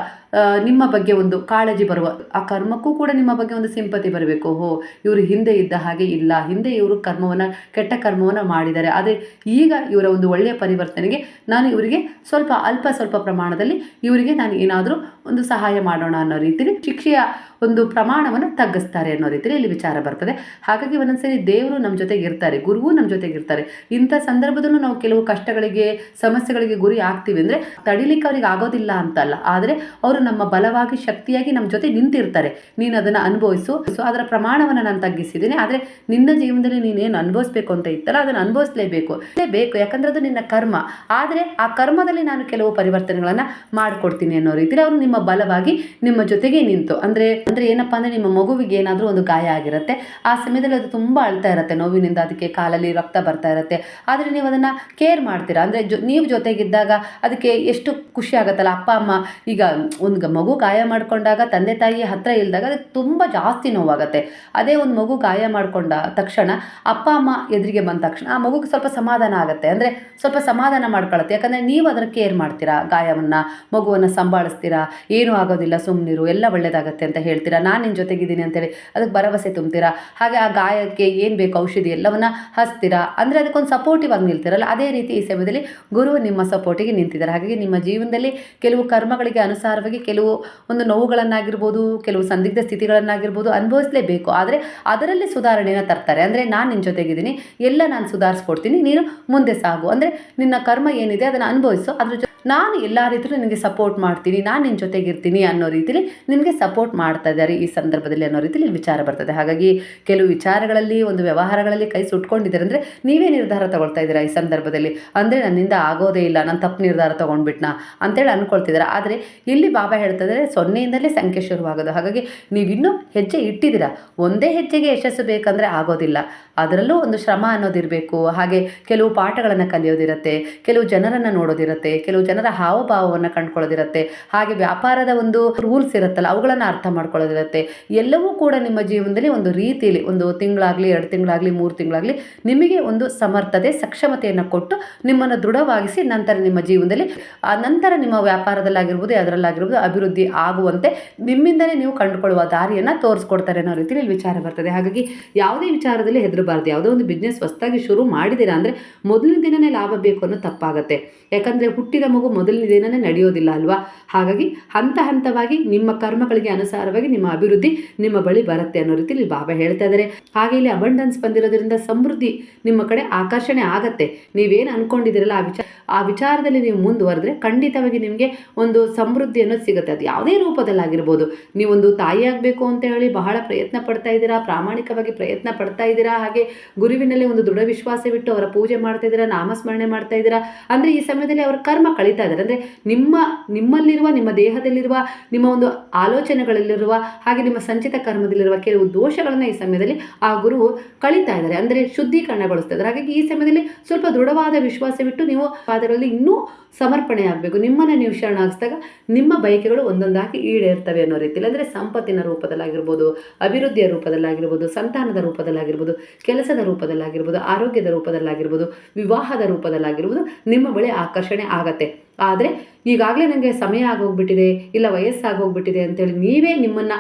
ನಿಮ್ಮ ಬಗ್ಗೆ ಒಂದು ಕಾಳಜಿ ಬರುವ, ಆ ಕರ್ಮಕ್ಕೂ ಕೂಡ ನಿಮ್ಮ ಬಗ್ಗೆ ಒಂದು ಸಿಂಪತಿ ಬರಬೇಕು. ಹೋ ಇವರು ಹಿಂದೆ ಇದ್ದ ಹಾಗೆ ಇಲ್ಲ. ಹಿಂದೆ ಇವರು ಕರ್ಮವನ್ನು, ಕೆಟ್ಟ ಕರ್ಮವನ್ನು ಮಾಡಿದ್ದಾರೆ. ಆದರೆ ಈಗ ಇವರ ಒಂದು ಒಳ್ಳೆಯ ಪರಿವರ್ತನೆಗೆ ನಾನು ಇವರಿಗೆ ಸ್ವಲ್ಪ ಅಲ್ಪ ಸ್ವಲ್ಪ ಪ್ರಮಾಣದಲ್ಲಿ ಇವರಿಗೆ ನಾನು ಏನಾದರೂ ಒಂದು ಸಹಾಯ ಮಾಡೋಣ ಅನ್ನೋ ರೀತಿಯಲ್ಲಿ ಶಿಕ್ಷೆಯ ಒಂದು ಪ್ರಮಾಣವನ್ನು ತಗ್ಗಿಸ್ತಾರೆ ಅನ್ನೋ ರೀತಿಯಲ್ಲಿ ಇಲ್ಲಿ ವಿಚಾರ ಬರ್ತದೆ. ಹಾಗಾಗಿ ಒಂದೊಂದ್ಸರಿ ದೇವರು ನಮ್ಮ ಜೊತೆಗೆ ಇರ್ತಾರೆ, ಗುರುವು ನಮ್ಮ ಜೊತೆಗೆ ಇರ್ತಾರೆ. ಇಂಥ ಸಂದರ್ಭದಲ್ಲೂ ನಾವು ಕೆಲವು ಕಷ್ಟಗಳಿಗೆ, ಸಮಸ್ಯೆಗಳಿಗೆ ಗುರಿ ಆಗ್ತೀವಿ ಅಂದರೆ, ತಡಿಲಿಕ್ಕೆ ಅವ್ರಿಗೆ ಆಗೋದಿಲ್ಲ ಅಂತಲ್ಲ. ಆದರೆ ಅವರು ನಮ್ಮ ಬಲವಾಗಿ ಶಕ್ತಿಯಾಗಿ ನಮ್ಮ ಜೊತೆ ನಿಂತಿರ್ತಾರೆ. ನೀನು ಅದನ್ನು ಅನುಭವಿಸು. ಸೊ ಅದರ ಪ್ರಮಾಣವನ್ನು ನಾನು ತಗ್ಗಿಸಿದ್ದೀನಿ ಆದರೆ ನಿನ್ನ ಜೀವನದಲ್ಲಿ ನೀನೇನು ಅನುಭವಿಸ್ಬೇಕು ಅಂತ ಇತ್ತಲ್ಲ, ಅದನ್ನು ಅನುಭವಿಸಲೇಬೇಕು. ಬೇಕು ಯಾಕಂದ್ರೆ ಅದು ನಿನ್ನ ಕರ್ಮ. ಆದರೆ ಆ ಕರ್ಮದಲ್ಲಿ ನಾನು ಕೆಲವು ಪರಿವರ್ತನೆಗಳನ್ನು ಮಾಡಿಕೊಡ್ತೀನಿ ಅನ್ನೋ ರೀತಿಯಲ್ಲಿ ಅವರು ನಿಮ್ಮ ಬಲವಾಗಿ ನಿಮ್ಮ ಜೊತೆಗೆ ನಿಂತು. ಅಂದರೆ ಅಂದರೆ ಏನಪ್ಪ ಅಂದರೆ ನಿಮ್ಮ ಮಗುವಿಗೆ ಏನಾದರೂ ಒಂದು ಗಾಯ ಆಗಿರುತ್ತೆ. ಆ ಸಮಯದಲ್ಲಿ ಅದು ತುಂಬ ಅಳ್ತಾ ಇರುತ್ತೆ. ನೋವಿನಿಂದ ಅದಕ್ಕೆ ಕಾಲಲ್ಲಿ ರಕ್ತ ಬರ್ತಾ ಇರುತ್ತೆ. ಆದರೆ ನೀವು ಅದನ್ನು ಕೇರ್ ಮಾಡ್ತೀರಾ? ಅಂದರೆ ಜೊ, ನೀವು ಜೊತೆಗಿದ್ದಾಗ ಅದಕ್ಕೆ ಎಷ್ಟು ಖುಷಿ ಆಗುತ್ತಲ್ಲ. ಅಪ್ಪ, ಅಮ್ಮ, ಈಗ ಒಂದು ಮಗು ಗಾಯ ಮಾಡಿಕೊಂಡಾಗ ತಂದೆ ತಾಯಿ ಹತ್ರ ಇಲ್ದಾಗ ಅದಕ್ಕೆ ತುಂಬ ಜಾಸ್ತಿ ನೋವಾಗುತ್ತೆ. ಅದೇ ಒಂದು ಮಗು ಗಾಯ ಮಾಡಿಕೊಂಡ ತಕ್ಷಣ ಅಪ್ಪ, ಅಮ್ಮ ಎದುರಿಗೆ ಬಂದ ತಕ್ಷಣ ಆ ಮಗುಗೆ ಸ್ವಲ್ಪ ಸಮಾಧಾನ ಆಗುತ್ತೆ. ಅಂದರೆ ಸ್ವಲ್ಪ ಸಮಾಧಾನ ಮಾಡ್ಕೊಳತ್ತೆ. ಯಾಕಂದರೆ ನೀವು ಅದರ ಕೇರ್ ಮಾಡ್ತೀರಾ? ಗಾಯವನ್ನು, ಮಗುವನ್ನು ಸಂಭಾಳಿಸ್ತೀರಾ? ಏನೂ ಆಗೋದಿಲ್ಲ ಸುಮ್ಮನಿರು ಎಲ್ಲ ಒಳ್ಳೇದಾಗತ್ತೆ ಅಂತ ಹೇಳ್ತೀರಾ? ನಾನು ನಿನ್ನ ಜೊತೆಗಿದ್ದೀನಿ ಅಂತೇಳಿ ಅದಕ್ಕೆ ಭರವಸೆ ತುಂಬ್ತೀರಾ? ಹಾಗೆ ಆ ಗಾಯಕ್ಕೆ ಏನು ಬೇಕು, ಔಷಧಿ ಎಲ್ಲವನ್ನ ಹಚ್ತೀರಾ? ಅಂದರೆ ಅದಕ್ಕೊಂದು ಸಪೋರ್ಟಿವ್ ಆಗಿ ನಿಲ್ತೀರಲ್ಲ. ಅದೇ ರೀತಿ ಈ ಸಮಯದಲ್ಲಿ ಗುರು ನಿಮ್ಮ ಸಪೋರ್ಟಿಗೆ ನಿಂತಿದ್ದಾರೆ. ಹಾಗಾಗಿ ನಿಮ್ಮ ಜೀವನದಲ್ಲಿ ಕೆಲವು ಕರ್ಮಗಳಿಗೆ ಅನುಸಾರವಾಗಿ ಕೆಲವು ಒಂದು ನೋವುಗಳನ್ನಾಗಿರ್ಬೋದು, ಕೆಲವು ಸಂದಿಗ್ಧ ಸ್ಥಿತಿಗಳನ್ನಾಗಿರ್ಬೋದು ಅನುಭವಿಸಲೇಬೇಕು. ಆದರೆ ಅದರಲ್ಲಿ ಸುಧಾರಣೆನ ತರ್ತಾರೆ. ಅಂದರೆ ನಾನು ನಿನ್ನ ಜೊತೆಗಿದ್ದೀನಿ, ಎಲ್ಲ ನಾನು ಸುಧಾರಿಸ್ಕೊಡ್ತೀನಿ, ನೀನು ಮುಂದೆ ಸಾಗು. ಅಂದರೆ ನಿನ್ನ ಕರ್ಮ ಏನಿದೆ ಅದನ್ನು ಅನುಭವಿಸು. ಅದ್ರ ಜೊ ನಾನು ಎಲ್ಲ ರೀತಿಯಲ್ಲೂ ನಿನಗೆ ಸಪೋರ್ಟ್ ಮಾಡ್ತೀನಿ, ನಾನು ನಿನ್ನ ಜೊತೆಗಿರ್ತೀನಿ ಅನ್ನೋ ರೀತಿಲಿ ನಿನಗೆ ಸಪೋರ್ಟ್ ಮಾಡ್ತಾ ಇದ್ದಾರೆ ಈ ಸಂದರ್ಭದಲ್ಲಿ ಅನ್ನೋ ರೀತಿಲಿ ವಿಚಾರ ಬರ್ತದೆ. ಹಾಗಾಗಿ ಕೆಲವು ವಿಚಾರಗಳಲ್ಲಿ, ಒಂದು ವ್ಯವಹಾರಗಳಲ್ಲಿ ಕೈ ಸುಟ್ಕೊಂಡಿದ್ದಾರೆ ಅಂದರೆ ನೀವೇ ನಿರ್ಧಾರ ತಗೊಳ್ತಾ ಇದ್ದೀರಾ ಈ ಸಂದರ್ಭದಲ್ಲಿ? ಅಂದರೆ ನನ್ನಿಂದ ಆಗೋದೇ ಇಲ್ಲ, ನಾನು ತಪ್ಪು ನಿರ್ಧಾರ ತೊಗೊಂಡ್ಬಿಟ್ನಾ ಅಂತೇಳಿ ಅಂದ್ಕೊಳ್ತಿದ್ದೀರಾ ಆದರೆ ಇಲ್ಲಿ ಬಾಬಾ ಹೇಳ್ತಾ ಇದ್ದಾರೆ, ಸೊನ್ನೆಯಿಂದಲೇ ಸಂಖ್ಯೆ ಶುರುವಾಗೋದು. ಹಾಗಾಗಿ ನೀವಿನ್ನೂ ಹೆಜ್ಜೆ ಇಟ್ಟಿದ್ದೀರ? ಒಂದೇ ಹೆಜ್ಜೆಗೆ ಯಶಸ್ಸು ಬೇಕಂದರೆ ಆಗೋದಿಲ್ಲ. ಅದರಲ್ಲೂ ಒಂದು ಶ್ರಮ ಅನ್ನೋದಿರಬೇಕು. ಹಾಗೆ ಕೆಲವು ಪಾಠಗಳನ್ನು ಕಲಿಯೋದಿರುತ್ತೆ, ಕೆಲವು ಜನರನ್ನು ನೋಡೋದಿರುತ್ತೆ, ಕೆಲವು ಜನರ ಹಾವಭಾವವನ್ನು ಕಂಡ್ಕೊಳ್ಳೋದಿರುತ್ತೆ. ಹಾಗೆ ವ್ಯಾಪಾರದ ಒಂದು ರೂಲ್ಸ್ ಇರುತ್ತಲ್ಲ, ಅವುಗಳನ್ನು ಅರ್ಥ ಮಾಡ್ಕೊಳ್ಳೋದಿರುತ್ತೆ. ಎಲ್ಲವೂ ಕೂಡ ನಿಮ್ಮ ಜೀವನದಲ್ಲಿ ಒಂದು ರೀತಿಯಲ್ಲಿ ಒಂದು ತಿಂಗಳಾಗಲಿ, ಎರಡು ತಿಂಗಳಾಗಲಿ, ಮೂರು ತಿಂಗಳಾಗಲಿ ನಿಮಗೆ ಒಂದು ಸಮರ್ಥತೆ, ಸಕ್ಷಮತೆಯನ್ನು ಕೊಟ್ಟು ನಿಮ್ಮನ್ನು ದೃಢವಾಗಿಸಿ ನಂತರ ನಿಮ್ಮ ಜೀವನದಲ್ಲಿ, ಆ ನಂತರ ನಿಮ್ಮ ವ್ಯಾಪಾರದಲ್ಲಾಗಿರ್ಬೋದು ಅದರಲ್ಲಾಗಿರ್ಬೋದು ಅಭಿವೃದ್ಧಿ ಆಗುವಂತೆ ನಿಮ್ಮಿಂದಲೇ ನೀವು ಕಂಡುಕೊಳ್ಳುವ ದಾರಿಯನ್ನು ತೋರಿಸ್ಕೊಡ್ತಾರೆ ಅನ್ನೋ ರೀತಿಯಲ್ಲಿ ವಿಚಾರ ಬರ್ತದೆ. ಹಾಗಾಗಿ ಯಾವುದೇ ವಿಚಾರದಲ್ಲಿ ಹೆದರಬಾರ್ದು. ಯಾವುದೋ ಒಂದು ಬಿಸ್ನೆಸ್ ಹೊಸದಾಗಿ ಶುರು ಮಾಡಿದ್ದೀರಾ ಅಂದರೆ ಮೊದಲಿನ ದಿನನೇ ಲಾಭ ಬೇಕು ಅನ್ನೋ ತಪ್ಪಾಗುತ್ತೆ. ಯಾಕಂದರೆ ಹುಟ್ಟಿದ ಮಗು ಮೊದಲನೇ ದಿನನೇ ನಡೆಯೋದಿಲ್ಲ ಅಲ್ವಾ? ಹಾಗಾಗಿ ಹಂತ ಹಂತವಾಗಿ ನಿಮ್ಮ ಕರ್ಮಗಳಿಗೆ ಅನುಸಾರವಾಗಿ ನಿಮ್ಮ ಅಭಿವೃದ್ಧಿ ನಿಮ್ಮ ಬಳಿ ಬರುತ್ತೆ ಅನ್ನೋ ರೀತಿಯಲ್ಲಿ ಬಾಬಾ ಹೇಳ್ತಾ ಇದ್ದಾರೆ ಹಾಗೆ ಇಲ್ಲಿ ಅಬಂಡನ್ಸ್ ಬಂದಿರೋದ್ರಿಂದ ಸಮೃದ್ಧಿ ನಿಮ್ಮ ಕಡೆ ಆಕರ್ಷಣೆ ಆಗತ್ತೆ. ನೀವೇನು ಅನ್ಕೊಂಡಿದ್ದೀರಲ್ಲ ಆ ವಿಚಾರ, ಆ ವಿಚಾರದಲ್ಲಿ ನೀವು ಮುಂದುವರೆದ್ರೆ ಖಂಡಿತವಾಗಿ ನಿಮಗೆ ಒಂದು ಸಮೃದ್ಧಿ ಅನ್ನೋದು ಸಿಗುತ್ತೆ. ಅದು ಯಾವುದೇ ರೂಪದಲ್ಲಾಗಿರ್ಬೋದು. ನೀವೊಂದು ತಾಯಿ ಆಗಬೇಕು ಅಂತ ಹೇಳಿ ಬಹಳ ಪ್ರಯತ್ನ ಪಡ್ತಾ ಇದ್ದೀರಾ, ಪ್ರಾಮಾಣಿಕವಾಗಿ ಪ್ರಯತ್ನ ಪಡ್ತಾ ಇದ್ದೀರಾ, ಹಾಗೆ ಗುರುವಿನಲ್ಲಿ ಒಂದು ದೃಢ ವಿಶ್ವಾಸವಿಟ್ಟು ಅವರ ಪೂಜೆ ಮಾಡ್ತಾ ಇದ್ದೀರಾ, ನಾಮಸ್ಮರಣೆ ಮಾಡ್ತಾ ಇದ್ದೀರಾ, ಅಂದರೆ ಈ ಸಮಯದಲ್ಲಿ ಅವರ ಕರ್ಮ ಕಳೀತಾ ಇದ್ದಾರೆ. ಅಂದರೆ ನಿಮ್ಮ, ನಿಮ್ಮಲ್ಲಿರುವ, ನಿಮ್ಮ ದೇಹದಲ್ಲಿರುವ, ನಿಮ್ಮ ಒಂದು ಆಲೋಚನೆಗಳಲ್ಲಿರುವ, ಹಾಗೆ ನಿಮ್ಮ ಸಂಚಿತ ಕರ್ಮದಲ್ಲಿರುವ ಕೆಲವು ದೋಷಗಳನ್ನು ಈ ಸಮಯದಲ್ಲಿ ಆ ಗುರು ಕಳೀತಾ ಇದ್ದಾರೆ. ಅಂದರೆ ಶುದ್ಧೀಕರಣಗೊಳಿಸ್ತಾ ಇದ್ದಾರೆ. ಹಾಗಾಗಿ ಈ ಸಮಯದಲ್ಲಿ ಸ್ವಲ್ಪ ದೃಢವಾದ ವಿಶ್ವಾಸವಿಟ್ಟು ನೀವು ಪಾದಗಳಲ್ಲಿ ಇನ್ನೂ ಸಮರ್ಪಣೆ ಆಗಬೇಕು. ನಿಮ್ಮನ್ನು ನೀವು ಶರಣಾಗಿಸಿದಾಗ ನಿಮ್ಮ ಬಯಕೆಗಳು ಒಂದೊಂದಾಗಿ ಈಡೇರ್ತವೆ ಅನ್ನೋ ರೀತಿಯಲ್ಲಿ. ಅಂದರೆ ಸಂಪತ್ತಿನ ರೂಪದಲ್ಲಾಗಿರ್ಬೋದು, ಅಭಿವೃದ್ಧಿಯ ರೂಪದಲ್ಲಾಗಿರ್ಬೋದು, ಸಂತಾನದ ರೂಪದಲ್ಲಾಗಿರ್ಬೋದು, ಕೆಲಸದ ರೂಪದಲ್ಲಾಗಿರ್ಬೋದು, ಆರೋಗ್ಯದ ರೂಪದಲ್ಲಾಗಿರ್ಬೋದು, ವಿವಾಹದ ರೂಪದಲ್ಲಾಗಿರ್ಬೋದು, ನಿಮ್ಮ ಬಳಿ ಆಕರ್ಷಣೆ ಆಗತ್ತೆ. ಆದರೆ ಈಗಾಗಲೇ ನನಗೆ ಸಮಯ ಆಗೋಗ್ಬಿಟ್ಟಿದೆ ಇಲ್ಲ ವಯಸ್ಸಾಗೋಗ್ಬಿಟ್ಟಿದೆ ಅಂತೇಳಿ ನೀವೇ ನಿಮ್ಮನ್ನು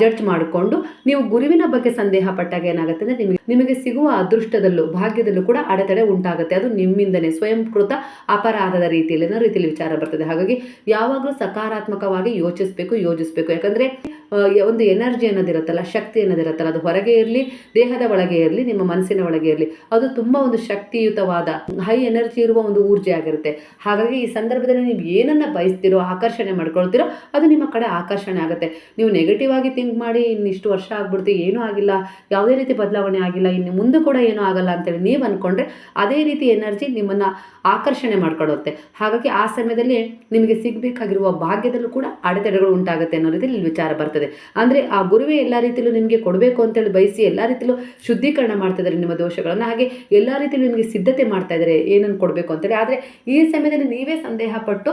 ಜಡ್ಜ್ ಮಾಡಿಕೊಂಡು ನೀವು ಗುರುವಿನ ಬಗ್ಗೆ ಸಂದೇಹ ಪಟ್ಟಾಗ ಏನಾಗುತ್ತೆ ಅಂದರೆ ನಿಮಗೆ ನಿಮಗೆ ಸಿಗುವ ಅದೃಷ್ಟದಲ್ಲೂ ಭಾಗ್ಯದಲ್ಲೂ ಕೂಡ ಅಡೆತಡೆ ಉಂಟಾಗುತ್ತೆ. ಅದು ನಿಮ್ಮಿಂದನೇ ಸ್ವಯಂಕೃತ ಅಪರಾಧದ ರೀತಿಯಲ್ಲಿ ರೀತಿಯಲ್ಲಿ ವಿಚಾರ ಬರ್ತದೆ. ಹಾಗಾಗಿ ಯಾವಾಗಲೂ ಸಕಾರಾತ್ಮಕವಾಗಿ ಯೋಚಿಸಬೇಕು, ಯೋಜಿಸಬೇಕು. ಯಾಕಂದರೆ ಒಂದು ಎನರ್ಜಿ ಅನ್ನೋದಿರುತ್ತಲ್ಲ ಶಕ್ತಿ ಅನ್ನೋದಿರುತ್ತಲ್ಲ ಅದು ಹೊರಗೆ ಇರಲಿ, ದೇಹದ ಒಳಗೆ ಇರಲಿ, ನಿಮ್ಮ ಮನಸ್ಸಿನ ಒಳಗೆ ಇರಲಿ, ಅದು ತುಂಬ ಒಂದು ಶಕ್ತಿಯುತವಾದ ಹೈ ಎನರ್ಜಿ ಇರುವ ಒಂದು ಊರ್ಜೆ ಆಗಿರುತ್ತೆ. ಹಾಗಾಗಿ ಈ ಸಂದರ್ಭದಲ್ಲಿ ನೀವು ಏನನ್ನು ಬಯಸ್ತಿರೋ, ಆಕರ್ಷಣೆ ಮಾಡ್ಕೊಳ್ತೀರೋ, ಅದು ನಿಮ್ಮ ಕಡೆ ಆಕರ್ಷಣೆ ಆಗುತ್ತೆ. ನೀವು ನೆಗೆಟಿವ್ ಆಗಿ ಥಿಂಕ್ ಮಾಡಿ ಇನ್ನಿಷ್ಟು ವರ್ಷ ಆಗ್ಬಿಡ್ತು, ಏನೂ ಆಗಿಲ್ಲ, ಯಾವುದೇ ರೀತಿ ಬದಲಾವಣೆ ಆಗಿಲ್ಲ, ಇನ್ನು ಮುಂದೆ ಕೂಡ ಏನೂ ಆಗಲ್ಲ ಅಂತೇಳಿ ನೀವು ಅಂದ್ಕೊಂಡ್ರೆ ಅದೇ ರೀತಿ ಎನರ್ಜಿ ನಿಮ್ಮನ್ನು ಆಕರ್ಷಣೆ ಮಾಡ್ಕೊಳ್ಳುತ್ತೆ ಹಾಗಾಗಿ ಆ ಸಮಯದಲ್ಲಿ ನಿಮಗೆ ಸಿಗಬೇಕಾಗಿರುವ ಭಾಗ್ಯದಲ್ಲೂ ಕೂಡ ಅಡೆತಡೆಗಳು ಉಂಟಾಗುತ್ತೆ ಅನ್ನೋ ರೀತಿಯಲ್ಲಿ ವಿಚಾರ ಬರ್ತದೆ. ಅಂದರೆ ಆ ಗುರುವೇ ಎಲ್ಲ ರೀತಿಯಲ್ಲೂ ನಿಮಗೆ ಕೊಡಬೇಕು ಅಂತೇಳಿ ಬಯಸಿ, ಎಲ್ಲ ರೀತಿಯಲ್ಲೂ ಶುದ್ಧೀಕರಣ ಮಾಡ್ತಾ ಇದ್ದಾರೆ ನಿಮ್ಮ ದೋಷಗಳನ್ನು, ಹಾಗೆ ಎಲ್ಲ ರೀತಿಯಲ್ಲೂ ನಿಮಗೆ ಸಿದ್ಧತೆ ಮಾಡ್ತಾ ಇದ್ದಾರೆ ಏನನ್ನು ಕೊಡಬೇಕು ಅಂತೇಳಿ. ಆದರೆ ಈ ಸಮಯದಲ್ಲಿ ನೀವೇ ಸಂದೇಹ ಪಟ್ಟು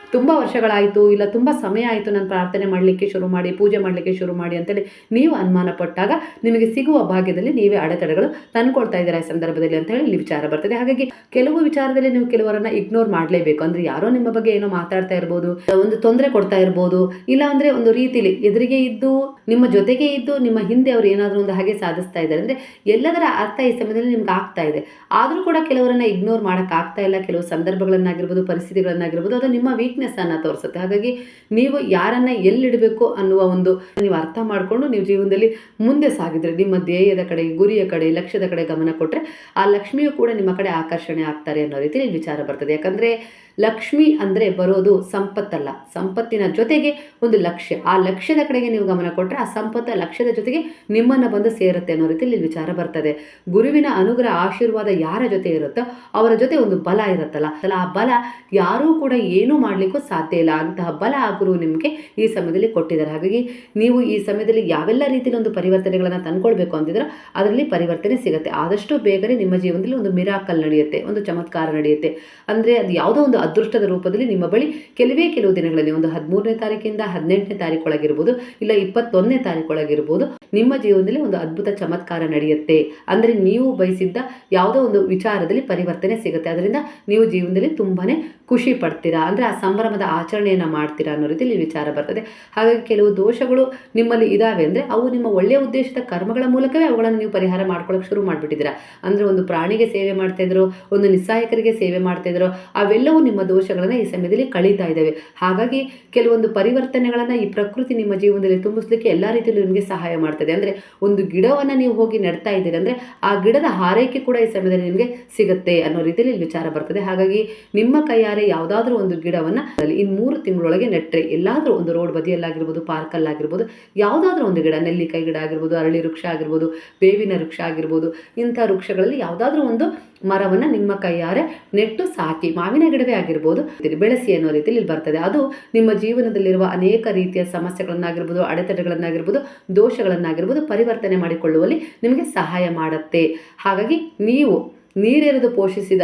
ತುಂಬ ವರ್ಷಗಳಾಯಿತು, ಇಲ್ಲ ತುಂಬ ಸಮಯ ಆಯಿತು ನಾನು ಪ್ರಾರ್ಥನೆ ಮಾಡಲಿಕ್ಕೆ ಶುರು ಮಾಡಿ, ಪೂಜೆ ಮಾಡಲಿಕ್ಕೆ ಶುರು ಮಾಡಿ ಅಂತೇಳಿ ನೀವು ಅನುಮಾನ ಪಟ್ಟಾಗ ನಿಮಗೆ ಸಿಗುವ ಭಾಗ್ಯದಲ್ಲಿ ನೀವೇ ಅಡೆತಡೆಗಳು ತಂದುಕೊಳ್ತಾ ಇದ್ದೀರಾ ಈ ಸಂದರ್ಭದಲ್ಲಿ ಅಂತ ಹೇಳಿ ಇಲ್ಲಿ ವಿಚಾರ ಬರ್ತದೆ. ಹಾಗಾಗಿ ಕೆಲವು ವಿಚಾರದಲ್ಲಿ ನೀವು ಕೆಲವರನ್ನ ಇಗ್ನೋರ್ ಮಾಡಲೇಬೇಕು. ಅಂದರೆ ಯಾರೋ ನಿಮ್ಮ ಬಗ್ಗೆ ಏನೋ ಮಾತಾಡ್ತಾ ಇರ್ಬೋದು ಒಂದು ತೊಂದರೆ ಕೊಡ್ತಾ ಇರ್ಬೋದು, ಇಲ್ಲ ಅಂದರೆ ಒಂದು ರೀತಿಲಿ ಎದುರಿಗೆ ಇದ್ದು, ನಿಮ್ಮ ಜೊತೆಗೆ ಇದ್ದು, ನಿಮ್ಮ ಹಿಂದೆ ಅವರು ಏನಾದರೂ ಒಂದು ಹಾಗೆ ಸಾಧಿಸ್ತಾ ಇದ್ದಾರೆ ಅಂದರೆ ಎಲ್ಲದರ ಅರ್ಥ ಈ ಸಮಯದಲ್ಲಿ ನಿಮ್ಗೆ ಆಗ್ತಾ ಇದೆ. ಆದರೂ ಕೂಡ ಕೆಲವರನ್ನ ಇಗ್ನೋರ್ ಮಾಡೋಕ್ಕಾಗ್ತಾ ಇಲ್ಲ. ಕೆಲವು ಸಂದರ್ಭಗಳನ್ನಾಗಿರ್ಬೋದು, ಪರಿಸ್ಥಿತಿಗಳನ್ನಾಗಿರ್ಬೋದು, ಅದು ನಿಮ್ಮ ವೀಕ್ನೆಸ್ ಅನ್ನು ತೋರಿಸುತ್ತೆ. ಹಾಗಾಗಿ ನೀವು ಯಾರನ್ನ ಎಲ್ಲಿಡಬೇಕು ಅನ್ನುವ ಒಂದು ನೀವು ಅರ್ಥ ಮಾಡಿಕೊಂಡು ನೀವು ಜೀವನದಲ್ಲಿ ಮುಂದೆ ಸಾಗಿದ್ರೆ, ನಿಮ್ಮ ಧ್ಯೇಯದ ಕಡೆ, ಗುರಿಯ ಕಡೆ, ಲಕ್ಷ್ಯದ ಕಡೆ ಗಮನ ಕೊಟ್ಟರೆ ಆ ಲಕ್ಷ್ಮಿಯು ಕೂಡ ನಿಮ್ಮ ಕಡೆ ಆಕರ್ಷಣೆ ಆಗ್ತಾರೆ ಅನ್ನೋ ರೀತಿಯಲ್ಲಿ ವಿಚಾರ ಬರ್ತದೆ. ಯಾಕಂದರೆ ಲಕ್ಷ್ಮಿ ಅಂದರೆ ಬರೋದು ಸಂಪತ್ತಲ್ಲ. ಸಂಪತ್ತಿನ ಜೊತೆಗೆ ಒಂದು ಲಕ್ಷ್ಯ. ಆ ಲಕ್ಷ್ಯದ ಕಡೆಗೆ ನೀವು ಗಮನ ಕೊಟ್ಟರೆ ಆ ಸಂಪತ್ತ ಲಕ್ಷ್ಯದ ಜೊತೆಗೆ ನಿಮ್ಮನ್ನು ಬಂದು ಸೇರುತ್ತೆ ಅನ್ನೋ ರೀತಿಯಲ್ಲಿ ವಿಚಾರ ಬರ್ತದೆ. ಗುರುವಿನ ಅನುಗ್ರಹ, ಆಶೀರ್ವಾದ ಯಾರ ಜೊತೆ ಇರುತ್ತೋ ಅವರ ಜೊತೆ ಒಂದು ಬಲ ಇರುತ್ತಲ್ಲ. ಅಲ್ಲ, ಆ ಬಲ ಯಾರೂ ಕೂಡ ಏನೂ ಮಾಡಲಿಕ್ಕೂ ಸಾಧ್ಯ ಇಲ್ಲ. ಅಂತಹ ಬಲ ಆ ಗುರು ನಿಮಗೆ ಈ ಸಮಯದಲ್ಲಿ ಕೊಟ್ಟಿದ್ದಾರೆ. ಹಾಗಾಗಿ ನೀವು ಈ ಸಮಯದಲ್ಲಿ ಯಾವೆಲ್ಲ ರೀತಿಯಲ್ಲಿ ಒಂದು ಪರಿವರ್ತನೆಗಳನ್ನು ತಂದ್ಕೊಳ್ಬೇಕು ಅಂತಿದ್ರೆ ಅದರಲ್ಲಿ ಪರಿವರ್ತನೆ ಸಿಗುತ್ತೆ. ಆದಷ್ಟು ಬೇಗನೆ ನಿಮ್ಮ ಜೀವನದಲ್ಲಿ ಒಂದು ಮಿರಾಕಲ್ ನಡೆಯುತ್ತೆ. ಒಂದು ಚಮತ್ಕಾರ ನಡೆಯುತ್ತೆ. ಅಂದರೆ ಅದು ಯಾವುದೋ ಒಂದು ಅದೃಷ್ಟದ ರೂಪದಲ್ಲಿ ನಿಮ್ಮ ಬಳಿ ಕೆಲವೇ ಕೆಲವು ದಿನಗಳಲ್ಲಿ ಒಂದು ಹದಿಮೂರನೇ ತಾರೀಕಿಂದ ಹದಿನೆಂಟನೇ ತಾರೀಕೊಳಗಿರ್ಬೋದು, ಇಲ್ಲ ಇಪ್ಪತ್ತೊಂದನೇ ತಾರೀಕೊಳಗಿರ್ಬೋದು, ನಿಮ್ಮ ಜೀವನದಲ್ಲಿ ಒಂದು ಅದ್ಭುತ ಚಮತ್ಕಾರ ನಡೆಯುತ್ತೆ. ಅಂದರೆ ನೀವು ಬಯಸಿದ್ದ ಯಾವುದೋ ಒಂದು ವಿಚಾರದಲ್ಲಿ ಪರಿವರ್ತನೆ ಸಿಗುತ್ತೆ. ಅದರಿಂದ ನೀವು ಜೀವನದಲ್ಲಿ ತುಂಬಾನೇ ಖುಷಿ ಪಡ್ತೀರಾ? ಅಂದರೆ ಆ ಸಂಭ್ರಮದ ಆಚರಣೆಯನ್ನು ಮಾಡ್ತೀರಾ ಅನ್ನೋ ರೀತಿಯಲ್ಲಿ ವಿಚಾರ ಬರ್ತದೆ. ಹಾಗಾಗಿ ಕೆಲವು ದೋಷಗಳು ನಿಮ್ಮಲ್ಲಿ ಇದಾವೆ ಅಂದರೆ ಅವು ನಿಮ್ಮ ಒಳ್ಳೆಯ ಉದ್ದೇಶದ ಕರ್ಮಗಳ ಮೂಲಕವೇ ಅವುಗಳನ್ನು ನೀವು ಪರಿಹಾರ ಮಾಡ್ಕೊಳ್ಳೋಕೆ ಶುರು ಮಾಡಿಬಿಟ್ಟಿದ್ದೀರಾ. ಅಂದರೆ ಒಂದು ಪ್ರಾಣಿಗೆ ಸೇವೆ ಮಾಡ್ತಾ ಇದ್ರು, ಒಂದು ನಿಸ್ಸಾಯಕರಿಗೆ ಸೇವೆ ಮಾಡ್ತಾ ಇದ್ರು, ಅವೆಲ್ಲವೂ ನಿಮ್ಮ ದೋಷಗಳನ್ನು ಈ ಸಮಯದಲ್ಲಿ ಕಳೀತಾ ಇದ್ದಾವೆ. ಹಾಗಾಗಿ ಕೆಲವೊಂದು ಪರಿವರ್ತನೆಗಳನ್ನು ಈ ಪ್ರಕೃತಿ ನಿಮ್ಮ ಜೀವನದಲ್ಲಿ ತುಂಬಿಸ್ಲಿಕ್ಕೆ ಎಲ್ಲ ರೀತಿಯಲ್ಲೂ ನಿಮಗೆ ಸಹಾಯ ಮಾಡ್ತದೆ. ಅಂದರೆ ಒಂದು ಗಿಡವನ್ನು ನೀವು ಹೋಗಿ ನೆಡ್ತಾ ಇದ್ದೀರಿ ಅಂದರೆ ಆ ಗಿಡದ ಹಾರೈಕೆ ಕೂಡ ಈ ಸಮಯದಲ್ಲಿ ನಿಮಗೆ ಸಿಗುತ್ತೆ ಅನ್ನೋ ರೀತಿಯಲ್ಲಿ ವಿಚಾರ ಬರ್ತದೆ. ಹಾಗಾಗಿ ನಿಮ್ಮ ಕೈಯಾರೆ ಯಾವುದಾದ್ರೂ ಒಂದು ಗಿಡವನ್ನು ಇನ್ನು ಮೂರು ತಿಂಗಳೊಳಗೆ ನೆಟ್ಟರೆ ಎಲ್ಲಾದರೂ ಒಂದು ರೋಡ್ ಬದಿಯಲ್ಲಾಗಿರ್ಬೋದು, ಪಾರ್ಕಲ್ಲಾಗಿರ್ಬೋದು, ಯಾವುದಾದ್ರೂ ಒಂದು ಗಿಡ ನೆಲ್ಲಿಕಾಯಿ ಗಿಡ ಆಗಿರ್ಬೋದು, ಅರಳಿ ವೃಕ್ಷ ಆಗಿರ್ಬೋದು, ಬೇವಿನ ವೃಕ್ಷ ಆಗಿರ್ಬೋದು, ಇಂಥ ವೃಕ್ಷಗಳಲ್ಲಿ ಯಾವುದಾದ್ರೂ ಒಂದು ಮರವನ್ನು ನಿಮ್ಮ ಕೈಯಾರೆ ನೆಟ್ಟು ಸಾಕಿ, ಮಾವಿನ ಗಿಡವೇ ಆಗಿರ್ಬೋದು ಬೆಳೆಸಿ ಅನ್ನೋ ರೀತಿಯಲ್ಲಿ ಬರ್ತದೆ. ಅದು ನಿಮ್ಮ ಜೀವನದಲ್ಲಿರುವ ಅನೇಕ ರೀತಿಯ ಸಮಸ್ಯೆಗಳನ್ನಾಗಿರ್ಬೋದು, ಅಡೆತಡೆಗಳನ್ನಾಗಿರ್ಬೋದು, ದೋಷಗಳನ್ನಾಗಿರ್ಬೋದು ಪರಿವರ್ತನೆ ಮಾಡಿಕೊಳ್ಳುವಲ್ಲಿ ನಿಮಗೆ ಸಹಾಯ ಮಾಡುತ್ತೆ. ಹಾಗಾಗಿ ನೀವು ನೀರೆರೆದು ಪೋಷಿಸಿದ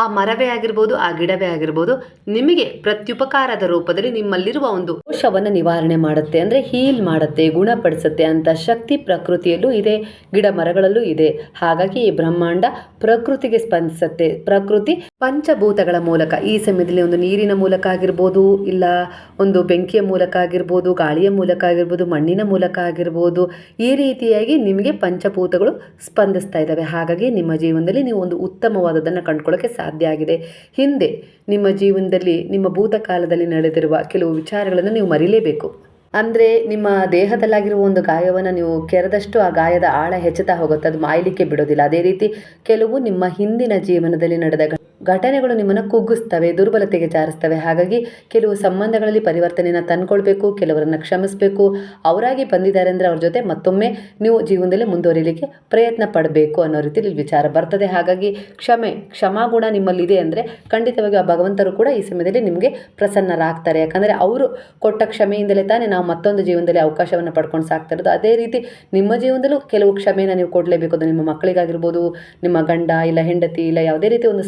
ಆ ಮರವೇ ಆಗಿರ್ಬೋದು, ಆ ಗಿಡವೇ ಆಗಿರ್ಬೋದು, ನಿಮಗೆ ಪ್ರತ್ಯುಪಕಾರದ ರೂಪದಲ್ಲಿ ನಿಮ್ಮಲ್ಲಿರುವ ಒಂದು ದೋಷವನ್ನು ನಿವಾರಣೆ ಮಾಡುತ್ತೆ ಅಂದರೆ ಹೀಲ್ ಮಾಡುತ್ತೆ, ಗುಣಪಡಿಸುತ್ತೆ ಅಂತ ಶಕ್ತಿ ಪ್ರಕೃತಿಯಲ್ಲೂ ಇದೆ, ಗಿಡ ಮರಗಳಲ್ಲೂ ಇದೆ. ಹಾಗಾಗಿ ಈ ಬ್ರಹ್ಮಾಂಡ ಪ್ರಕೃತಿಗೆ ಸ್ಪಂದಿಸುತ್ತೆ. ಪ್ರಕೃತಿ ಪಂಚಭೂತಗಳ ಮೂಲಕ, ಈ ಸಮಯದಲ್ಲಿ ಒಂದು ನೀರಿನ ಮೂಲಕ ಆಗಿರ್ಬೋದು, ಇಲ್ಲ ಒಂದು ಬೆಂಕಿಯ ಮೂಲಕ ಆಗಿರ್ಬೋದು, ಗಾಳಿಯ ಮೂಲಕ ಆಗಿರ್ಬೋದು, ಮಣ್ಣಿನ ಮೂಲಕ ಆಗಿರ್ಬೋದು, ಈ ರೀತಿಯಾಗಿ ನಿಮಗೆ ಪಂಚಭೂತಗಳು ಸ್ಪಂದಿಸ್ತಾ ಇದ್ದಾವೆ. ಹಾಗಾಗಿ ನಿಮ್ಮ ಜೀವನದಲ್ಲಿ ನೀವು ಒಂದು ಉತ್ತಮವಾದದನ್ನು ಕಂಡುಕೊಳ್ಳೋಕ್ಕೆ ಸಾಧ್ಯ ಆಗಿದೆ. ಹಿಂದೆ ನಿಮ್ಮ ಜೀವನದಲ್ಲಿ, ನಿಮ್ಮ ಭೂತಕಾಲದಲ್ಲಿ ನಡೆದಿರುವ ಕೆಲವು ವಿಚಾರಗಳನ್ನು ನೀವು ಮರಿಲೇಬೇಕು. ಅಂದರೆ ನಿಮ್ಮ ದೇಹದಲ್ಲಾಗಿರುವ ಒಂದು ಗಾಯವನ್ನು ನೀವು ಕೆರೆದಷ್ಟು ಆ ಗಾಯದ ಆಳ ಹೆಚ್ಚುತ್ತಾ ಹೋಗುತ್ತೆ. ಅದು ಮಾಯಲಿಕ್ಕೆ ಬಿಡೋದಿಲ್ಲ. ಅದೇ ರೀತಿ ಕೆಲವು ನಿಮ್ಮ ಹಿಂದಿನ ಜೀವನದಲ್ಲಿ ನಡೆದ ಘಟನೆಗಳು ನಿಮ್ಮನ್ನು ಕುಗ್ಗಿಸ್ತವೆ, ದುರ್ಬಲತೆಗೆ ಜಾರಿಸ್ತವೆ. ಹಾಗಾಗಿ ಕೆಲವು ಸಂಬಂಧಗಳಲ್ಲಿ ಪರಿವರ್ತನೆಯನ್ನು ತಂದ್ಕೊಳ್ಬೇಕು, ಕೆಲವರನ್ನು ಕ್ಷಮಿಸಬೇಕು. ಅವರಾಗಿ ಬಂದಿದ್ದಾರೆ ಅಂದರೆ ಅವ್ರ ಜೊತೆ ಮತ್ತೊಮ್ಮೆ ನೀವು ಜೀವನದಲ್ಲಿ ಮುಂದುವರಿಲಿಕ್ಕೆ ಪ್ರಯತ್ನ ಪಡಬೇಕು ಅನ್ನೋ ರೀತಿಯಲ್ಲಿ ವಿಚಾರ ಬರ್ತದೆ. ಹಾಗಾಗಿ ಕ್ಷಮೆ ಕ್ಷಮಾಗುಣ ನಿಮ್ಮಲ್ಲಿದೆ ಅಂದರೆ ಖಂಡಿತವಾಗಿ ಆ ಭಗವಂತರು ಕೂಡ ಈ ಸಮಯದಲ್ಲಿ ನಿಮಗೆ ಪ್ರಸನ್ನರಾಗ್ತಾರೆ. ಯಾಕಂದರೆ ಅವರು ಕೊಟ್ಟ ಕ್ಷಮೆಯಿಂದಲೇ ತಾನೇ ನಾವು ಮತ್ತೊಂದು ಜೀವನದಲ್ಲಿ ಅವಕಾಶವನ್ನು ಪಡ್ಕೊಂಡು ಸಾಕ್ತಾ ಇರೋದು. ಅದೇ ರೀತಿ ನಿಮ್ಮ ಜೀವನದಲ್ಲೂ ಕೆಲವು ಕ್ಷಮೆಯನ್ನು ನೀವು ಕೊಡಲೇಬೇಕು. ಅದು ನಿಮ್ಮ ಮಕ್ಕಳಿಗಾಗಿರ್ಬೋದು, ನಿಮ್ಮ ಗಂಡ ಇಲ್ಲ, ಹೆಂಡತಿ ಇಲ್ಲ, ಯಾವುದೇ ರೀತಿ ಒಂದು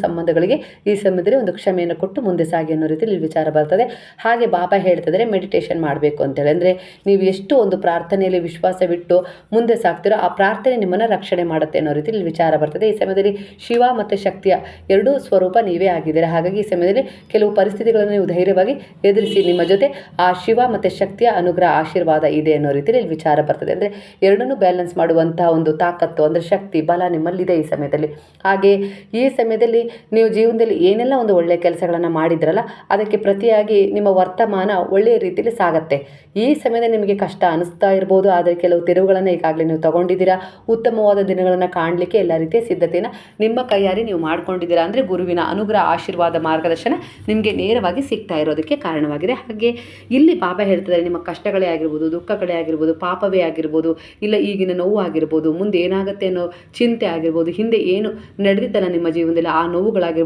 ಈ ಸಮಯದಲ್ಲಿ ಒಂದು ಕ್ಷಮೆಯನ್ನು ಕೊಟ್ಟು ಮುಂದೆ ಸಾಗಿ ಅನ್ನೋ ರೀತಿಯಲ್ಲಿ ವಿಚಾರ ಬರ್ತದೆ. ಹಾಗೆ ಬಾಬಾ ಹೇಳ್ತಿದ್ರೆ ಮೆಡಿಟೇಷನ್ ಮಾಡಬೇಕು ಅಂತೇಳಿ. ಅಂದರೆ ನೀವು ಎಷ್ಟು ಒಂದು ಪ್ರಾರ್ಥನೆಯಲ್ಲಿ ವಿಶ್ವಾಸವಿಟ್ಟು ಮುಂದೆ ಸಾಗ್ತೀರೋ ಆ ಪ್ರಾರ್ಥನೆ ನಿಮ್ಮನ್ನು ರಕ್ಷಣೆ ಮಾಡುತ್ತೆ ಅನ್ನೋ ರೀತಿಯಲ್ಲಿ ವಿಚಾರ ಬರ್ತದೆ. ಈ ಸಮಯದಲ್ಲಿ ಶಿವ ಮತ್ತು ಶಕ್ತಿಯ ಎರಡೂ ಸ್ವರೂಪ ನೀವೇ ಆಗಿದ್ದೀರಾ? ಹಾಗಾಗಿ ಈ ಸಮಯದಲ್ಲಿ ಕೆಲವು ಪರಿಸ್ಥಿತಿಗಳನ್ನು ನೀವು ಧೈರ್ಯವಾಗಿ ಎದುರಿಸಿ ನಿಮ್ಮ ಜೊತೆ ಆ ಶಿವ ಮತ್ತು ಶಕ್ತಿಯ ಅನುಗ್ರಹ, ಆಶೀರ್ವಾದ ಇದೆ ಅನ್ನೋ ರೀತಿಯಲ್ಲಿ ಇಲ್ಲಿ ವಿಚಾರ ಬರ್ತದೆ. ಅಂದರೆ ಎರಡನ್ನೂ ಬ್ಯಾಲೆನ್ಸ್ ಮಾಡುವಂತಹ ಒಂದು ತಾಕತ್ತು, ಅಂದರೆ ಶಕ್ತಿ, ಬಲ ನಿಮ್ಮಲ್ಲಿದೆ ಈ ಸಮಯದಲ್ಲಿ. ಹಾಗೆ ಈ ಸಮಯದಲ್ಲಿ ನೀವು ಜೀವನದಲ್ಲಿ ಏನೆಲ್ಲ ಒಂದು ಒಳ್ಳೆಯ ಕೆಲಸಗಳನ್ನು ಮಾಡಿದ್ರಲ್ಲ, ಅದಕ್ಕೆ ಪ್ರತಿಯಾಗಿ ನಿಮ್ಮ ವರ್ತಮಾನ ಒಳ್ಳೆಯ ರೀತಿಯಲ್ಲಿ ಸಾಗತ್ತೆ. ಈ ಸಮಯದಲ್ಲಿ ನಿಮಗೆ ಕಷ್ಟ ಅನಿಸ್ತಾ ಇರ್ಬೋದು, ಆದರೆ ಕೆಲವು ತಿರುವುಗಳನ್ನು ಈಗಾಗಲೇ ನೀವು ತಗೊಂಡಿದ್ದೀರಾ? ಉತ್ತಮವಾದ ದಿನಗಳನ್ನು ಕಾಣಲಿಕ್ಕೆ ಎಲ್ಲ ರೀತಿಯ ಸಿದ್ಧತೆಯನ್ನು ನಿಮ್ಮ ಕೈಯಾರಿ ನೀವು ಮಾಡ್ಕೊಂಡಿದ್ದೀರಾ? ಅಂದರೆ ಗುರುವಿನ ಅನುಗ್ರಹ, ಆಶೀರ್ವಾದ, ಮಾರ್ಗದರ್ಶನ ನಿಮಗೆ ನೇರವಾಗಿ ಸಿಗ್ತಾ ಇರೋದಕ್ಕೆ ಕಾರಣವಾಗಿದೆ. ಹಾಗೆ ಇಲ್ಲಿ ಬಾಬಾ ಹೇಳ್ತಿದ್ದಾರೆ, ನಿಮ್ಮ ಕಷ್ಟಗಳೇ ಆಗಿರ್ಬೋದು, ದುಃಖಗಳೇ ಆಗಿರ್ಬೋದು, ಪಾಪವೇ ಆಗಿರ್ಬೋದು, ಇಲ್ಲ ಈಗಿನ ನೋವು ಆಗಿರ್ಬೋದು, ಮುಂದೆ ಏನಾಗುತ್ತೆ ಅನ್ನೋ ಚಿಂತೆ ಆಗಿರ್ಬೋದು, ಹಿಂದೆ ಏನು ನಡೆದಿತ್ತಲ್ಲ ನಿಮ್ಮ ಜೀವನದಲ್ಲಿ ಆ ನೋವುಗಳಾಗಿರ್ಬೋದು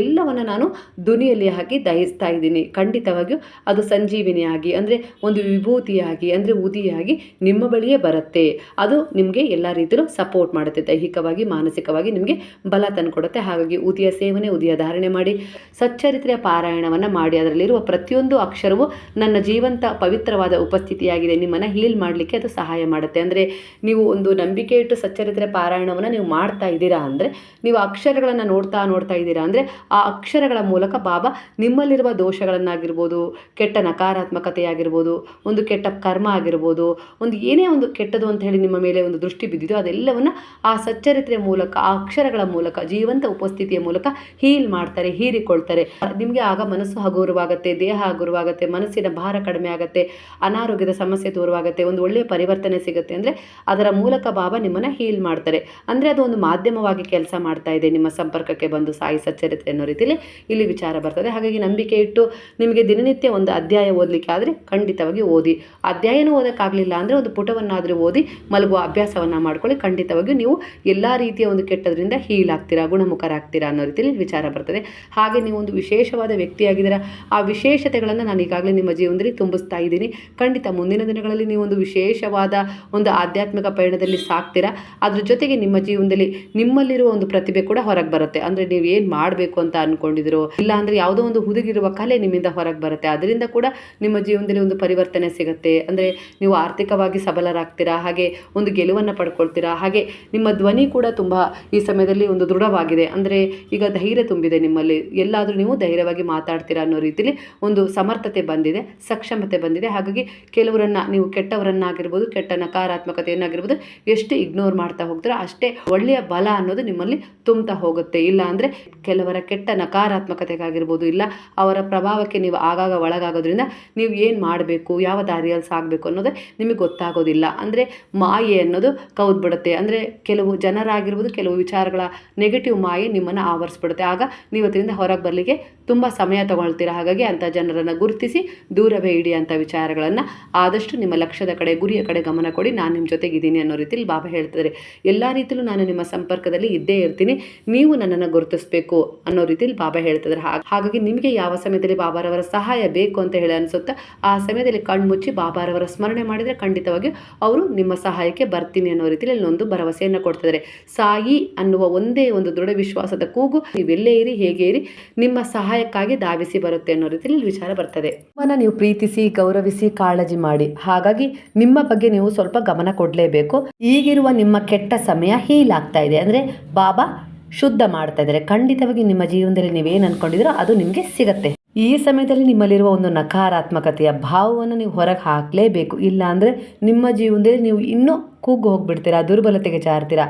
ಎಲ್ಲವನ್ನು ನಾನು ಧ್ವನಿಯಲ್ಲಿ ಹಾಕಿ ದಹಿಸ್ತಾ ಇದ್ದೀನಿ. ಖಂಡಿತವಾಗಿಯೂ ಅದು ಸಂಜೀವಿನಿಯಾಗಿ, ಅಂದರೆ ಒಂದು ವಿಭೂತಿಯಾಗಿ, ಅಂದರೆ ಉದಿಯಾಗಿ ನಿಮ್ಮ ಬಳಿಯೇ ಬರುತ್ತೆ. ಅದು ನಿಮಗೆ ಎಲ್ಲ ರೀತಿಯಲ್ಲೂ ಸಪೋರ್ಟ್ ಮಾಡುತ್ತೆ. ದೈಹಿಕವಾಗಿ, ಮಾನಸಿಕವಾಗಿ ನಿಮಗೆ ಬಲ ತಂದುಕೊಡುತ್ತೆ. ಹಾಗಾಗಿ ಉದಿಯ ಸೇವನೆ, ಉದಿಯ ಧಾರಣೆ ಮಾಡಿ. ಸಚ್ಚರಿತ್ರೆಯ ಪಾರಾಯಣವನ್ನು ಮಾಡಿ. ಅದರಲ್ಲಿರುವ ಪ್ರತಿಯೊಂದು ಅಕ್ಷರವು ನನ್ನ ಜೀವಂತ, ಪವಿತ್ರವಾದ ಉಪಸ್ಥಿತಿಯಾಗಿದೆ. ನಿಮ್ಮನ್ನು ಹೀಲ್ ಮಾಡಲಿಕ್ಕೆ ಅದು ಸಹಾಯ ಮಾಡುತ್ತೆ. ಅಂದರೆ ನೀವು ಒಂದು ನಂಬಿಕೆ ಇಟ್ಟು ಸಚ್ಚರಿತ್ರೆ ಪಾರಾಯಣವನ್ನು ನೀವು ಮಾಡ್ತಾ ಇದ್ದೀರಾ ಅಂದರೆ ನೀವು ಅಕ್ಷರಗಳನ್ನು ನೋಡ್ತಾ ನೋಡ್ತಾ ಇದ್ದೀರಾ ಅಂದರೆ ಆ ಅಕ್ಷರಗಳ ಮೂಲಕ ಬಾಬಾ ನಿಮ್ಮಲ್ಲಿರುವ ದೋಷಗಳನ್ನಾಗಿರ್ಬೋದು, ಕೆಟ್ಟ ನಕಾರಾತ್ಮಕತೆಯಾಗಿರ್ಬೋದು, ಒಂದು ಕೆಟ್ಟ ಕರ್ಮ ಆಗಿರ್ಬೋದು, ಒಂದು ಏನೇ ಒಂದು ಕೆಟ್ಟದು ಅಂತ ಹೇಳಿ ನಿಮ್ಮ ಮೇಲೆ ಒಂದು ದೃಷ್ಟಿ ಬಿದ್ದಿದೆಯೋ ಅದೆಲ್ಲವನ್ನು ಆ ಸಚ್ಚರಿತ್ರೆಯ ಮೂಲಕ, ಆ ಅಕ್ಷರಗಳ ಮೂಲಕ, ಜೀವಂತ ಉಪಸ್ಥಿತಿಯ ಮೂಲಕ ಹೀಲ್ ಮಾಡ್ತಾರೆ, ಹೀರಿಕೊಳ್ತಾರೆ. ನಿಮಗೆ ಆಗ ಮನಸ್ಸು ಹಗುರವಾಗುತ್ತೆ, ದೇಹ ಹಗುರವಾಗುತ್ತೆ, ಮನಸ್ಸಿನ ಭಾರ ಕಡಿಮೆ ಆಗುತ್ತೆ, ಅನಾರೋಗ್ಯದ ಸಮಸ್ಯೆ ದೂರವಾಗುತ್ತೆ, ಒಂದು ಒಳ್ಳೆಯ ಪರಿವರ್ತನೆ ಸಿಗುತ್ತೆ. ಅಂದರೆ ಅದರ ಮೂಲಕ ಬಾಬಾ ನಿಮ್ಮನ್ನು ಹೀಲ್ ಮಾಡ್ತಾರೆ. ಅಂದರೆ ಅದು ಒಂದು ಮಾಧ್ಯಮವಾಗಿ ಕೆಲಸ ಮಾಡ್ತಾ ಇದೆ ನಿಮ್ಮ ಸಂಪರ್ಕಕ್ಕೆ ಬಂದು ಸಾಯಿ ಸಚ್ಚರಿತ್ರೆ ಅನ್ನೋ ರೀತಿಯಲ್ಲಿ ಇಲ್ಲಿ ವಿಚಾರ ಬರ್ತದೆ. ಹಾಗಾಗಿ ನಂಬಿಕೆ ಇಟ್ಟು ನಿಮಗೆ ದಿನನಿತ್ಯ ಒಂದು ಅಧ್ಯಾಯ ಓದಲಿಕ್ಕೆ ಆದರೆ ಖಂಡಿತವಾಗಿ ಓದಿ. ಅಧ್ಯಾಯನೂ ಓದೋಕ್ಕಾಗಲಿಲ್ಲ ಅಂದರೆ ಒಂದು ಪುಟವನ್ನಾದರೂ ಓದಿ, ಮಲಗುವ ಅಭ್ಯಾಸವನ್ನು ಮಾಡ್ಕೊಳ್ಳಿ. ಖಂಡಿತವಾಗಿಯೂ ನೀವು ಎಲ್ಲ ರೀತಿಯ ಒಂದು ಕೆಟ್ಟದ್ರಿಂದ ಹೀಲ್ ಆಗ್ತೀರಾ ಗುಣಮುಖರಾಗ್ತೀರಾ ಅನ್ನೋ ರೀತಿಯಲ್ಲಿ ವಿಚಾರ ಬರ್ತದೆ. ಹಾಗೆ ನೀವು ಒಂದು ವಿಶೇಷವಾದ ವ್ಯಕ್ತಿಯಾಗಿದ್ದೀರಾ, ಆ ವಿಶೇಷತೆಗಳನ್ನು ನಾನು ಈಗಾಗಲೇ ನಿಮ್ಮ ಜೀವನದಲ್ಲಿ ತುಂಬಿಸ್ತಾ ಇದ್ದೀನಿ. ಖಂಡಿತ ಮುಂದಿನ ದಿನಗಳಲ್ಲಿ ನೀವು ಒಂದು ವಿಶೇಷವಾದ ಒಂದು ಆಧ್ಯಾತ್ಮಿಕ ಪಯಣದಲ್ಲಿ ಸಾಕ್ತೀರಾ ಅದ್ರ ಜೊತೆಗೆ ನಿಮ್ಮ ಜೀವನದಲ್ಲಿ ನಿಮ್ಮಲ್ಲಿರುವ ಒಂದು ಪ್ರತಿಭೆ ಕೂಡ ಹೊರಗೆ ಬರುತ್ತೆ. ಅಂದರೆ ನೀವು ಏನು ಮಾಡಬೇಕು ಅಂತ ಅಂದ್ಕೊಂಡಿದ್ರು ಇಲ್ಲ ಅಂದರೆ ಯಾವುದೋ ಒಂದು ಹುದುಗಿರುವ ಕಲೆ ನಿಮ್ಮಿಂದ ಹೊರಗೆ ಬರುತ್ತೆ. ಅದರಿಂದ ಕೂಡ ನಿಮ್ಮ ಜೀವನದಲ್ಲಿ ಒಂದು ಪರಿವರ್ತನೆ ಸಿಗುತ್ತೆ. ಅಂದರೆ ನೀವು ಆರ್ಥಿಕವಾಗಿ ಸಬಲರಾಗ್ತೀರಾ? ಹಾಗೆ ಒಂದು ಗೆಲುವನ್ನು ಪಡ್ಕೊಳ್ತೀರಾ? ಹಾಗೆ ನಿಮ್ಮ ಧ್ವನಿ ಕೂಡ ತುಂಬ ಈ ಸಮಯದಲ್ಲಿ ಒಂದು ದೃಢವಾಗಿದೆ. ಅಂದರೆ ಈಗ ಧೈರ್ಯ ತುಂಬಿದೆ ನಿಮ್ಮಲ್ಲಿ. ಎಲ್ಲಾದರೂ ನೀವು ಧೈರ್ಯವಾಗಿ ಮಾತಾಡ್ತೀರಾ ಅನ್ನೋ ರೀತಿಯಲ್ಲಿ ಒಂದು ಸಮರ್ಥತೆ ಬಂದಿದೆ, ಸಕ್ಷಮತೆ ಬಂದಿದೆ. ಹಾಗಾಗಿ ಕೆಲವರನ್ನ ನೀವು ಕೆಟ್ಟವರನ್ನಾಗಿರ್ಬೋದು, ಕೆಟ್ಟ ನಕಾರಾತ್ಮಕತೆಯನ್ನಾಗಿರ್ಬೋದು ಎಷ್ಟು ಇಗ್ನೋರ್ ಮಾಡ್ತಾ ಹೋಗ್ತೀರೋ ಅಷ್ಟೇ ಒಳ್ಳೆಯ ಬಲ ಅನ್ನೋದು ನಿಮ್ಮಲ್ಲಿ ತುಂಬ್ತಾ ಹೋಗುತ್ತೆ. ಇಲ್ಲ ಅಂದರೆ ಕೆಲವರ ಕೆಟ್ಟ ನಕಾರಾತ್ಮಕತೆಗಾಗಿರ್ಬೋದು, ಇಲ್ಲ ಅವರ ಪ್ರಭಾವಕ್ಕೆ ನೀವು ಆಗಾಗ ಒಳಗಾಗೋದ್ರಿಂದ ನೀವು ಏನು ಮಾಡಬೇಕು, ಯಾವ ದಾರಿಯಲ್ಲಿ ಸಾಗಬೇಕು ಅನ್ನೋದೇ ನಿಮಗೆ ಗೊತ್ತಾಗೋದಿಲ್ಲ. ಅಂದರೆ ಮಾಯೆ ಅನ್ನೋದು ಕೌದ್ಬಿಡುತ್ತೆ. ಅಂದರೆ ಕೆಲವು ಜನರಾಗಿರ್ಬೋದು, ಕೆಲವು ವಿಚಾರಗಳ ನೆಗೆಟಿವ್ ಮಾಯೆ ನಿಮ್ಮನ್ನು ಆವರಿಸ್ಬಿಡುತ್ತೆ. ಆಗ ನೀವು ಅದರಿಂದ ಹೊರಗೆ ಬರಲಿಕ್ಕೆ ತುಂಬ ಸಮಯ ತಗೊಳ್ತೀರ. ಹಾಗಾಗಿ ಅಂಥ ಜನರನ್ನು ಗುರುತಿಸಿ ದೂರವೇ ಇಡಿ ಅಂಥ ವಿಚಾರಗಳನ್ನು. ಆದಷ್ಟು ನಿಮ್ಮ ಲಕ್ಷ್ಯದ ಕಡೆ, ಗುರಿಯ ಕಡೆ ಗಮನ ಕೊಡಿ. ನಾನು ನಿಮ್ಮ ಜೊತೆಗಿದ್ದೀನಿ ಅನ್ನೋ ರೀತಿಯಲ್ಲಿ ಬಾಬಾ ಹೇಳ್ತಾರೆ ಎಲ್ಲ ರೀತಿಯಲ್ಲೂ ನಾನು ನಿಮ್ಮ ಸಂಪರ್ಕದಲ್ಲಿ ಇದ್ದೇ ಇರ್ತೀನಿ. ನೀವು ನನ್ನನ್ನು ಗುರುತಿಸಬೇಕು. ಅನ್ನೋ ರೀತಿಯಲ್ಲಿ ಬಾಬಾ ಹೇಳ್ತಿದ್ದಾರೆ ಹಾಗ್- ಹಾಗಾಗಿ ನಿಮಗೆ ಯಾವ ಸಮಯದಲ್ಲಿ ಬಾಬಾರವರ ಸಹಾಯ ಬೇಕು ಅಂತ ಹೇಳಿ ಅನಿಸುತ್ತಾ ಆ ಸಮಯದಲ್ಲಿ ಕಣ್ಮುಚ್ಚಿ ಬಾಬಾರವರ ಸ್ಮರಣೆ ಮಾಡಿದರೆ ಖಂಡಿತವಾಗಿ ಅವರು ನಿಮ್ಮ ಸಹಾಯಕ್ಕೆ ಬರ್ತೀನಿ ಅನ್ನೋ ರೀತಿಯಲ್ಲಿ ಒಂದು ಭರವಸೆಯನ್ನು ಕೊಡ್ತಿದ್ದಾರೆ. ಸಾಯಿ ಅನ್ನುವ ಒಂದೇ ಒಂದು ದೃಢ ವಿಶ್ವಾಸದ ಕೂಗು ನೀವೆಲ್ಲೇ ಇರಿ, ಹೇಗೆ ಇರಿ, ನಿಮ್ಮ ಸಹಾಯಕ್ಕಾಗಿ ಧಾವಿಸಿ ಬರುತ್ತೆ ಅನ್ನೋ ರೀತಿಯಲ್ಲಿ ವಿಚಾರ ಬರ್ತದೆ. ಮನ ನೀವು ಪ್ರೀತಿಸಿ, ಗೌರವಿಸಿ, ಕಾಳಜಿ ಮಾಡಿ. ಹಾಗಾಗಿ ನಿಮ್ಮ ಬಗ್ಗೆ ನೀವು ಸ್ವಲ್ಪ ಗಮನ ಕೊಡಲೇಬೇಕು. ಈಗಿರುವ ನಿಮ್ಮ ಕೆಟ್ಟ ಸಮಯ ಹೀಲ್ ಆಗ್ತಾ ಇದೆ. ಅಂದರೆ ಬಾಬಾ ಶುದ್ಧ ಮಾಡ್ತಾ ಇದ್ದಾರೆ. ಖಂಡಿತವಾಗಿ ನಿಮ್ಮ ಜೀವನದಲ್ಲಿ ನೀವೇನು ಅನ್ಕೊಂಡಿದ್ರೋ ಅದು ನಿಮಗೆ ಸಿಗತ್ತೆ. ಈ ಸಮಯದಲ್ಲಿ ನಿಮ್ಮಲ್ಲಿರುವ ಒಂದು ನಕಾರಾತ್ಮಕತೆಯ ಭಾವವನ್ನು ನೀವು ಹೊರಗೆ ಹಾಕಲೇಬೇಕು. ಇಲ್ಲಾಂದರೆ ನಿಮ್ಮ ಜೀವನದಲ್ಲಿ ನೀವು ಇನ್ನೂ ಕುಗ್ಗು ಹೋಗ್ಬಿಡ್ತೀರಾ, ದುರ್ಬಲತೆಗೆ ಜಾರ್ತೀರಾ.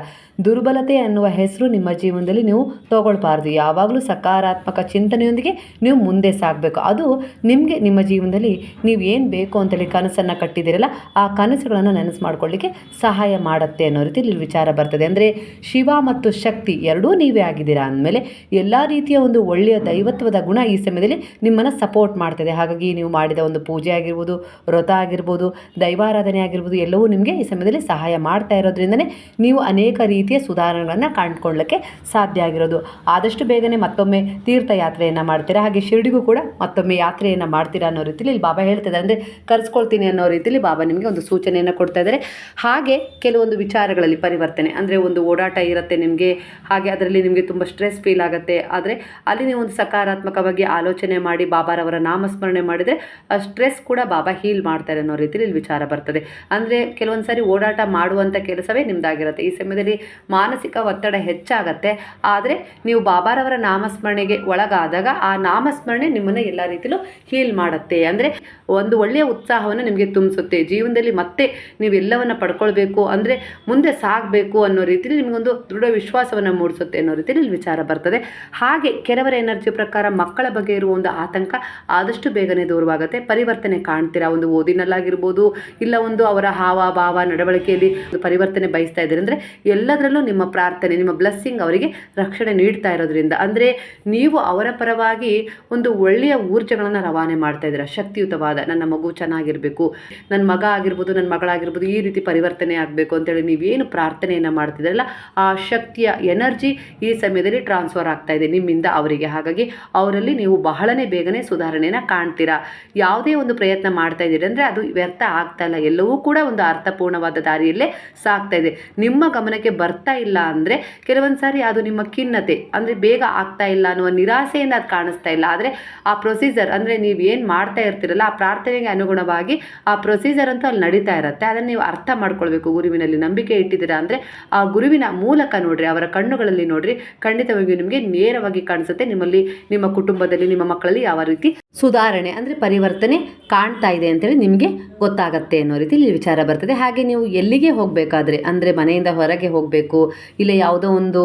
ದುರ್ಬಲತೆ ಅನ್ನುವ ಹೆಸರು ನಿಮ್ಮ ಜೀವನದಲ್ಲಿ ನೀವು ತಗೊಳ್ಬಾರ್ದು. ಯಾವಾಗಲೂ ಸಕಾರಾತ್ಮಕ ಚಿಂತನೆಯೊಂದಿಗೆ ನೀವು ಮುಂದೆ ಸಾಗಬೇಕು. ಅದು ನಿಮಗೆ, ನಿಮ್ಮ ಜೀವನದಲ್ಲಿ ನೀವು ಏನು ಬೇಕು ಅಂತೇಳಿ ಕನಸನ್ನು ಕಟ್ಟಿದ್ದೀರಲ್ಲ, ಆ ಕನಸುಗಳನ್ನು ನೆನಸು ಮಾಡ್ಕೊಳ್ಳಿಕ್ಕೆ ಸಹಾಯ ಮಾಡುತ್ತೆ ಅನ್ನೋ ರೀತಿ ಇಲ್ಲಿ ವಿಚಾರ ಬರ್ತದೆ. ಅಂದರೆ ಶಿವ ಮತ್ತು ಶಕ್ತಿ ಎರಡೂ ನೀವೇ ಆಗಿದ್ದೀರಾ ಅಂದಮೇಲೆ ಎಲ್ಲ ರೀತಿಯ ಒಂದು ಒಳ್ಳೆಯ ದೈವತ್ವದ ಗುಣ ಈ ಸಮಯದಲ್ಲಿ ನಿಮ್ಮನ್ನು ಸಪೋರ್ಟ್ ಮಾಡ್ತದೆ. ಹಾಗಾಗಿ ನೀವು ಮಾಡಿದ ಒಂದು ಪೂಜೆ ಆಗಿರ್ಬೋದು, ವ್ರತ ಆಗಿರ್ಬೋದು, ದೈವಾರಾಧನೆ ಆಗಿರ್ಬೋದು, ಎಲ್ಲವೂ ನಿಮಗೆ ಈ ಸಮಯದಲ್ಲಿ ಸಹಾಯ ಮಾಡ್ತಾ ಇರೋದ್ರಿಂದನೇ ನೀವು ಅನೇಕ ರೀತಿಯ ಸುಧಾರಣೆಗಳನ್ನು ಕಾಣ್ಕೊಳ್ಳೋಕ್ಕೆ ಸಾಧ್ಯ ಆಗಿರೋದು. ಆದಷ್ಟು ಬೇಗನೆ ಮತ್ತೊಮ್ಮೆ ತೀರ್ಥಯಾತ್ರೆಯನ್ನು ಮಾಡ್ತೀರಾ? ಹಾಗೆ ಶಿರಡಿಗೂ ಕೂಡ ಮತ್ತೊಮ್ಮೆ ಯಾತ್ರೆಯನ್ನು ಮಾಡ್ತೀರಾ ಅನ್ನೋ ರೀತಿಯಲ್ಲಿ ಇಲ್ಲಿ ಬಾಬಾ ಹೇಳ್ತಿದ್ದಾರೆ. ಅಂದರೆ ಕರೆಸ್ಕೊಳ್ತೀನಿ ಅನ್ನೋ ರೀತಿಯಲ್ಲಿ ಬಾಬಾ ನಿಮಗೆ ಒಂದು ಸೂಚನೆಯನ್ನು ಕೊಡ್ತಾ ಇದ್ದಾರೆ. ಹಾಗೆ ಕೆಲವೊಂದು ವಿಚಾರಗಳಲ್ಲಿ ಪರಿವರ್ತನೆ. ಅಂದರೆ ಒಂದು ಓಡಾಟ ಇರುತ್ತೆ ನಿಮಗೆ, ಹಾಗೆ ಅದರಲ್ಲಿ ನಿಮಗೆ ತುಂಬ ಸ್ಟ್ರೆಸ್ ಫೀಲ್ ಆಗುತ್ತೆ. ಆದರೆ ಅಲ್ಲಿ ನೀವು ಒಂದು ಸಕಾರಾತ್ಮಕವಾಗಿ ಆಲೋಚನೆ ಮಾಡಿ ಬಾಬಾರವರ ನಾಮಸ್ಮರಣೆ ಮಾಡಿದರೆ, ಆ ಸ್ಟ್ರೆಸ್ ಕೂಡ ಬಾಬಾ ಹೀಲ್ ಮಾಡ್ತಾರೆ ಅನ್ನೋ ರೀತಿಯಲ್ಲಿ ಇಲ್ಲಿ ವಿಚಾರ ಬರ್ತದೆ. ಅಂದರೆ ಕೆಲವೊಂದು ಸಾರಿ ಓಡಾಟ ಮಾಡುವಂಥ ಕೆಲಸವೇ ನಿಮ್ಮದಾಗಿರುತ್ತೆ ಈ ಸಮಯದಲ್ಲಿ ಮಾನಸಿಕ ಒತ್ತಡ ಹೆಚ್ಚಾಗತ್ತೆ. ಆದರೆ ನೀವು ಬಾಬಾರವರ ನಾಮಸ್ಮರಣೆಗೆ ಒಳಗಾದಾಗ ಆ ನಾಮಸ್ಮರಣೆ ನಿಮ್ಮನ್ನು ಎಲ್ಲ ರೀತಿಯಲ್ಲೂ ಹೀಲ್ ಮಾಡುತ್ತೆ. ಅಂದರೆ ಒಂದು ಒಳ್ಳೆಯ ಉತ್ಸಾಹವನ್ನು ನಿಮಗೆ ತುಂಬಿಸುತ್ತೆ. ಜೀವನದಲ್ಲಿ ಮತ್ತೆ ನೀವೆಲ್ಲವನ್ನು ಪಡ್ಕೊಳ್ಬೇಕು ಅಂದರೆ ಮುಂದೆ ಸಾಗಬೇಕು ಅನ್ನೋ ರೀತಿಯಲ್ಲಿ ನಿಮಗೊಂದು ದೃಢ ವಿಶ್ವಾಸವನ್ನು ಮೂಡಿಸುತ್ತೆ ಅನ್ನೋ ರೀತಿಯಲ್ಲಿ ವಿಚಾರ ಬರ್ತದೆ. ಹಾಗೆ ಕೆಲವರ ಎನರ್ಜಿ ಪ್ರಕಾರ ಮಕ್ಕಳ ಬಗ್ಗೆ ಇರುವ ಒಂದು ಆತಂಕ ಆದಷ್ಟು ಬೇಗನೆ ದೂರವಾಗುತ್ತೆ. ಪರಿವರ್ತನೆ ಕಾಣ್ತೀರಾ? ಒಂದು ಓದಿನಲ್ಲಾಗಿರ್ಬೋದು, ಇಲ್ಲ ಒಂದು ಅವರ ಹಾವ, ಭಾವ, ನಡವಳಿಕೆಯಲ್ಲಿ ಪರಿವರ್ತನೆ ಬಯಸ್ತಾ ಇದ್ದೀರಿ? ಅಂದರೆ ಎಲ್ಲದರಲ್ಲೂ ನಿಮ್ಮ ಪ್ರಾರ್ಥನೆ, ನಿಮ್ಮ ಬ್ಲಸ್ಸಿಂಗ್ ಅವರಿಗೆ ರಕ್ಷಣೆ ನೀಡ್ತಾ ಇರೋದ್ರಿಂದ. ಅಂದರೆ ನೀವು ಅವರ ಪರವಾಗಿ ಒಂದು ಒಳ್ಳೆಯ ಊರ್ಜೆಗಳನ್ನು ರವಾನೆ ಮಾಡ್ತಾ ಇದ್ದೀರಾ? ಶಕ್ತಿಯುತವಾದ ನನ್ನ ಮಗು ಚೆನ್ನಾಗಿರಬೇಕು ನನ್ನ ಮಗ ಆಗಿರ್ಬೋದು ನನ್ನ ಮಗಳಾಗಿರ್ಬೋದು, ಈ ರೀತಿ ಪರಿವರ್ತನೆ ಆಗಬೇಕು ಅಂತೇಳಿ ನೀವೇನು ಪ್ರಾರ್ಥನೆಯನ್ನು ಮಾಡ್ತಿದ್ದೀರಲ್ಲ, ಆ ಶಕ್ತಿಯ ಎನರ್ಜಿ ಈ ಸಮಯದಲ್ಲಿ ಟ್ರಾನ್ಸ್ಫರ್ ಆಗ್ತಾ ಇದೆ ನಿಮ್ಮಿಂದ ಅವರಿಗೆ. ಹಾಗಾಗಿ ಅವರಲ್ಲಿ ನೀವು ಬಹಳನೇ ಬೇಗನೆ ಸುಧಾರಣೆನ ಕಾಣ್ತೀರಾ. ಯಾವುದೇ ಒಂದು ಪ್ರಯತ್ನ ಮಾಡ್ತಾ ಇದ್ದೀರಿ ಅಂದರೆ ಅದು ವ್ಯರ್ಥ ಆಗ್ತಾ ಇಲ್ಲ. ಎಲ್ಲವೂ ಕೂಡ ಒಂದು ಅರ್ಥಪೂರ್ಣವಾದ ದಾರಿಯಲ್ಲೇ ಸಾಗ್ತಾ ಇದೆ. ನಿಮ್ಮ ಗಮನಕ್ಕೆ ಬರ್ತಾ ಇಲ್ಲ ಅಂದರೆ ಕೆಲವೊಂದು ಸಾರಿ ಅದು ನಿಮ್ಮ ಖಿನ್ನತೆ, ಅಂದರೆ ಬೇಗ ಆಗ್ತಾ ಇಲ್ಲ ಅನ್ನುವ ನಿರಾಸೆಯಿಂದ ಅದು ಕಾಣಿಸ್ತಾ ಇಲ್ಲ. ಆದರೆ ಆ ಪ್ರೊಸೀಜರ್ ಅಂದರೆ ನೀವು ಏನು ಮಾಡ್ತಾ ಇರ್ತೀರಲ್ಲ, ಆ ಪ್ರಾರ್ಥನೆಗೆ ಅನುಗುಣವಾಗಿ ಆ ಪ್ರೊಸೀಜರ್ ಅಂತೂ ಅಲ್ಲಿ ನಡೀತಾ ಇರುತ್ತೆ. ಅದನ್ನು ನೀವು ಅರ್ಥ ಮಾಡ್ಕೊಳ್ಬೇಕು ಗುರುವಿನಲ್ಲಿ ನಂಬಿಕೆ ಇಟ್ಟಿದ್ದೀರಾ ಅಂದರೆ, ಆ ಗುರುವಿನ ಮೂಲಕ ನೋಡ್ರಿ, ಅವರ ಕಣ್ಣುಗಳಲ್ಲಿ ನೋಡ್ರಿ. ಖಂಡಿತವಾಗಿಯೂ ನಿಮಗೆ ನೇರವಾಗಿ ಕಾಣಿಸುತ್ತೆ. ನಿಮ್ಮಲ್ಲಿ, ನಿಮ್ಮ ಕುಟುಂಬದಲ್ಲಿ, ನಿಮ್ಮ ಮಕ್ಕಳಲ್ಲಿ ಯಾವ ರೀತಿ ಸುಧಾರಣೆ ಅಂದರೆ ಪರಿವರ್ತನೆ ಕಾಣ್ತಾ ಇದೆ ಅಂತೇಳಿ ನಿಮಗೆ ಗೊತ್ತಾಗತ್ತೆ ಅನ್ನೋ ರೀತಿ ವಿಚಾರ ಬರ್ತದೆ. ಹಾಗೆ ನೀವು ಎಲ್ಲಿಗೆ ಹೋಗಬೇಕಾದ್ರೆ, ಅಂದರೆ ಮನೆಯಿಂದ ಹೊರಗೆ ಹೋಗಬೇಕು, ಇಲ್ಲ ಯಾವುದೋ ಒಂದು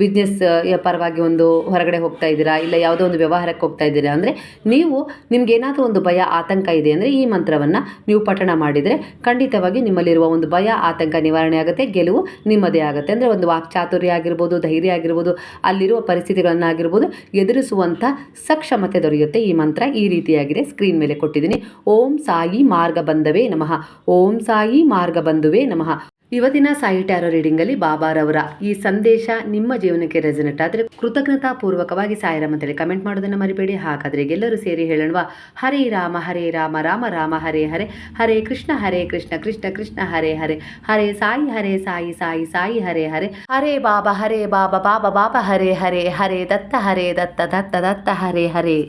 ಬಿಸ್ನೆಸ್ ಪರವಾಗಿ ಒಂದು ಹೊರಗಡೆ ಹೋಗ್ತಾ ಇದ್ದೀರಾ? ಇಲ್ಲ ಯಾವುದೋ ಒಂದು ವ್ಯವಹಾರಕ್ಕೆ ಹೋಗ್ತಾ ಇದ್ದೀರಾ? ಅಂದರೆ ನೀವು ನಿಮ್ಗೇನಾದರೂ ಒಂದು ಭಯ, ಆತಂಕ ಇದೆ ಅಂದರೆ ಈ ಮಂತ್ರವನ್ನು ನೀವು ಪಠಣ ಮಾಡಿದರೆ ಖಂಡಿತವಾಗಿ ನಿಮ್ಮಲ್ಲಿರುವ ಒಂದು ಭಯ, ಆತಂಕ ನಿವಾರಣೆ ಆಗುತ್ತೆ, ಗೆಲುವು ನಿಮ್ಮದೇ ಆಗುತ್ತೆ. ಅಂದರೆ ಒಂದು ವಾಕ್ಚಾತುರ್ಯ ಆಗಿರ್ಬೋದು, ಧೈರ್ಯ ಆಗಿರ್ಬೋದು, ಅಲ್ಲಿರುವ ಪರಿಸ್ಥಿತಿಗಳನ್ನಾಗಿರ್ಬೋದು ಎದುರಿಸುವಂಥ ಸಕ್ಷಮತೆ ದೊರೆಯುತ್ತೆ ಈ ಮಂತ್ರ. ಈ ರೀತಿಯಾಗಿದೆ. ಸ್ಕ್ರೀನ್ ಮೇಲೆ ಕೊಟ್ಟಿದ್ದೀನಿ. ಓಂ ಸಾಯಿ ಮಾರ್ಗ ಬಂಧವೇ ನಮಃ. ಓಂ ಸಾಯಿ ಮಾರ್ಗ ಬಂಧುವೇ ನಮಃ. ಇವತ್ತಿನ ಸಾಯಿ ಟ್ಯಾರೋ ರೀಡಿಂಗಲ್ಲಿ ಬಾಬಾರವರ ಈ ಸಂದೇಶ ನಿಮ್ಮ ಜೀವನಕ್ಕೆ ರೆಸನೆಟ್ ಆದರೆ ಕೃತಜ್ಞತಾಪೂರ್ವಕವಾಗಿ ಸಾಯಿರಾಮ್ ಅಂತೇಳಿ ಕಮೆಂಟ್ ಮಾಡೋದನ್ನು ಮರಿಬೇಡಿ. ಹಾಗಾದರೆ ಎಲ್ಲರೂ ಸೇರಿ ಹೇಳೋಣ ಹರೇ ರಾಮ ಹರೇ ರಾಮ ರಾಮ ರಾಮ, ಹರೇ ಹರೇ ಹರೇ ಕೃಷ್ಣ ಹರೇ ಕೃಷ್ಣ ಕೃಷ್ಣ ಕೃಷ್ಣ, ಹರೇ ಹರೇ ಹರೇ ಸಾಯಿ ಹರೇ ಸಾಯಿ ಸಾಯಿ ಸಾಯಿ, ಹರೇ ಹರೇ ಹರೇ ಬಾಬಾ ಹರೇ ಬಾಬಾ ಬಾಬಾ ಬಾಬಾ, ಹರೇ ಹರೇ ಹರೇ ದತ್ತ ಹರೇ ದತ್ತ ದತ್ತ ದತ್ತ, ಹರೇ ಹರೇ.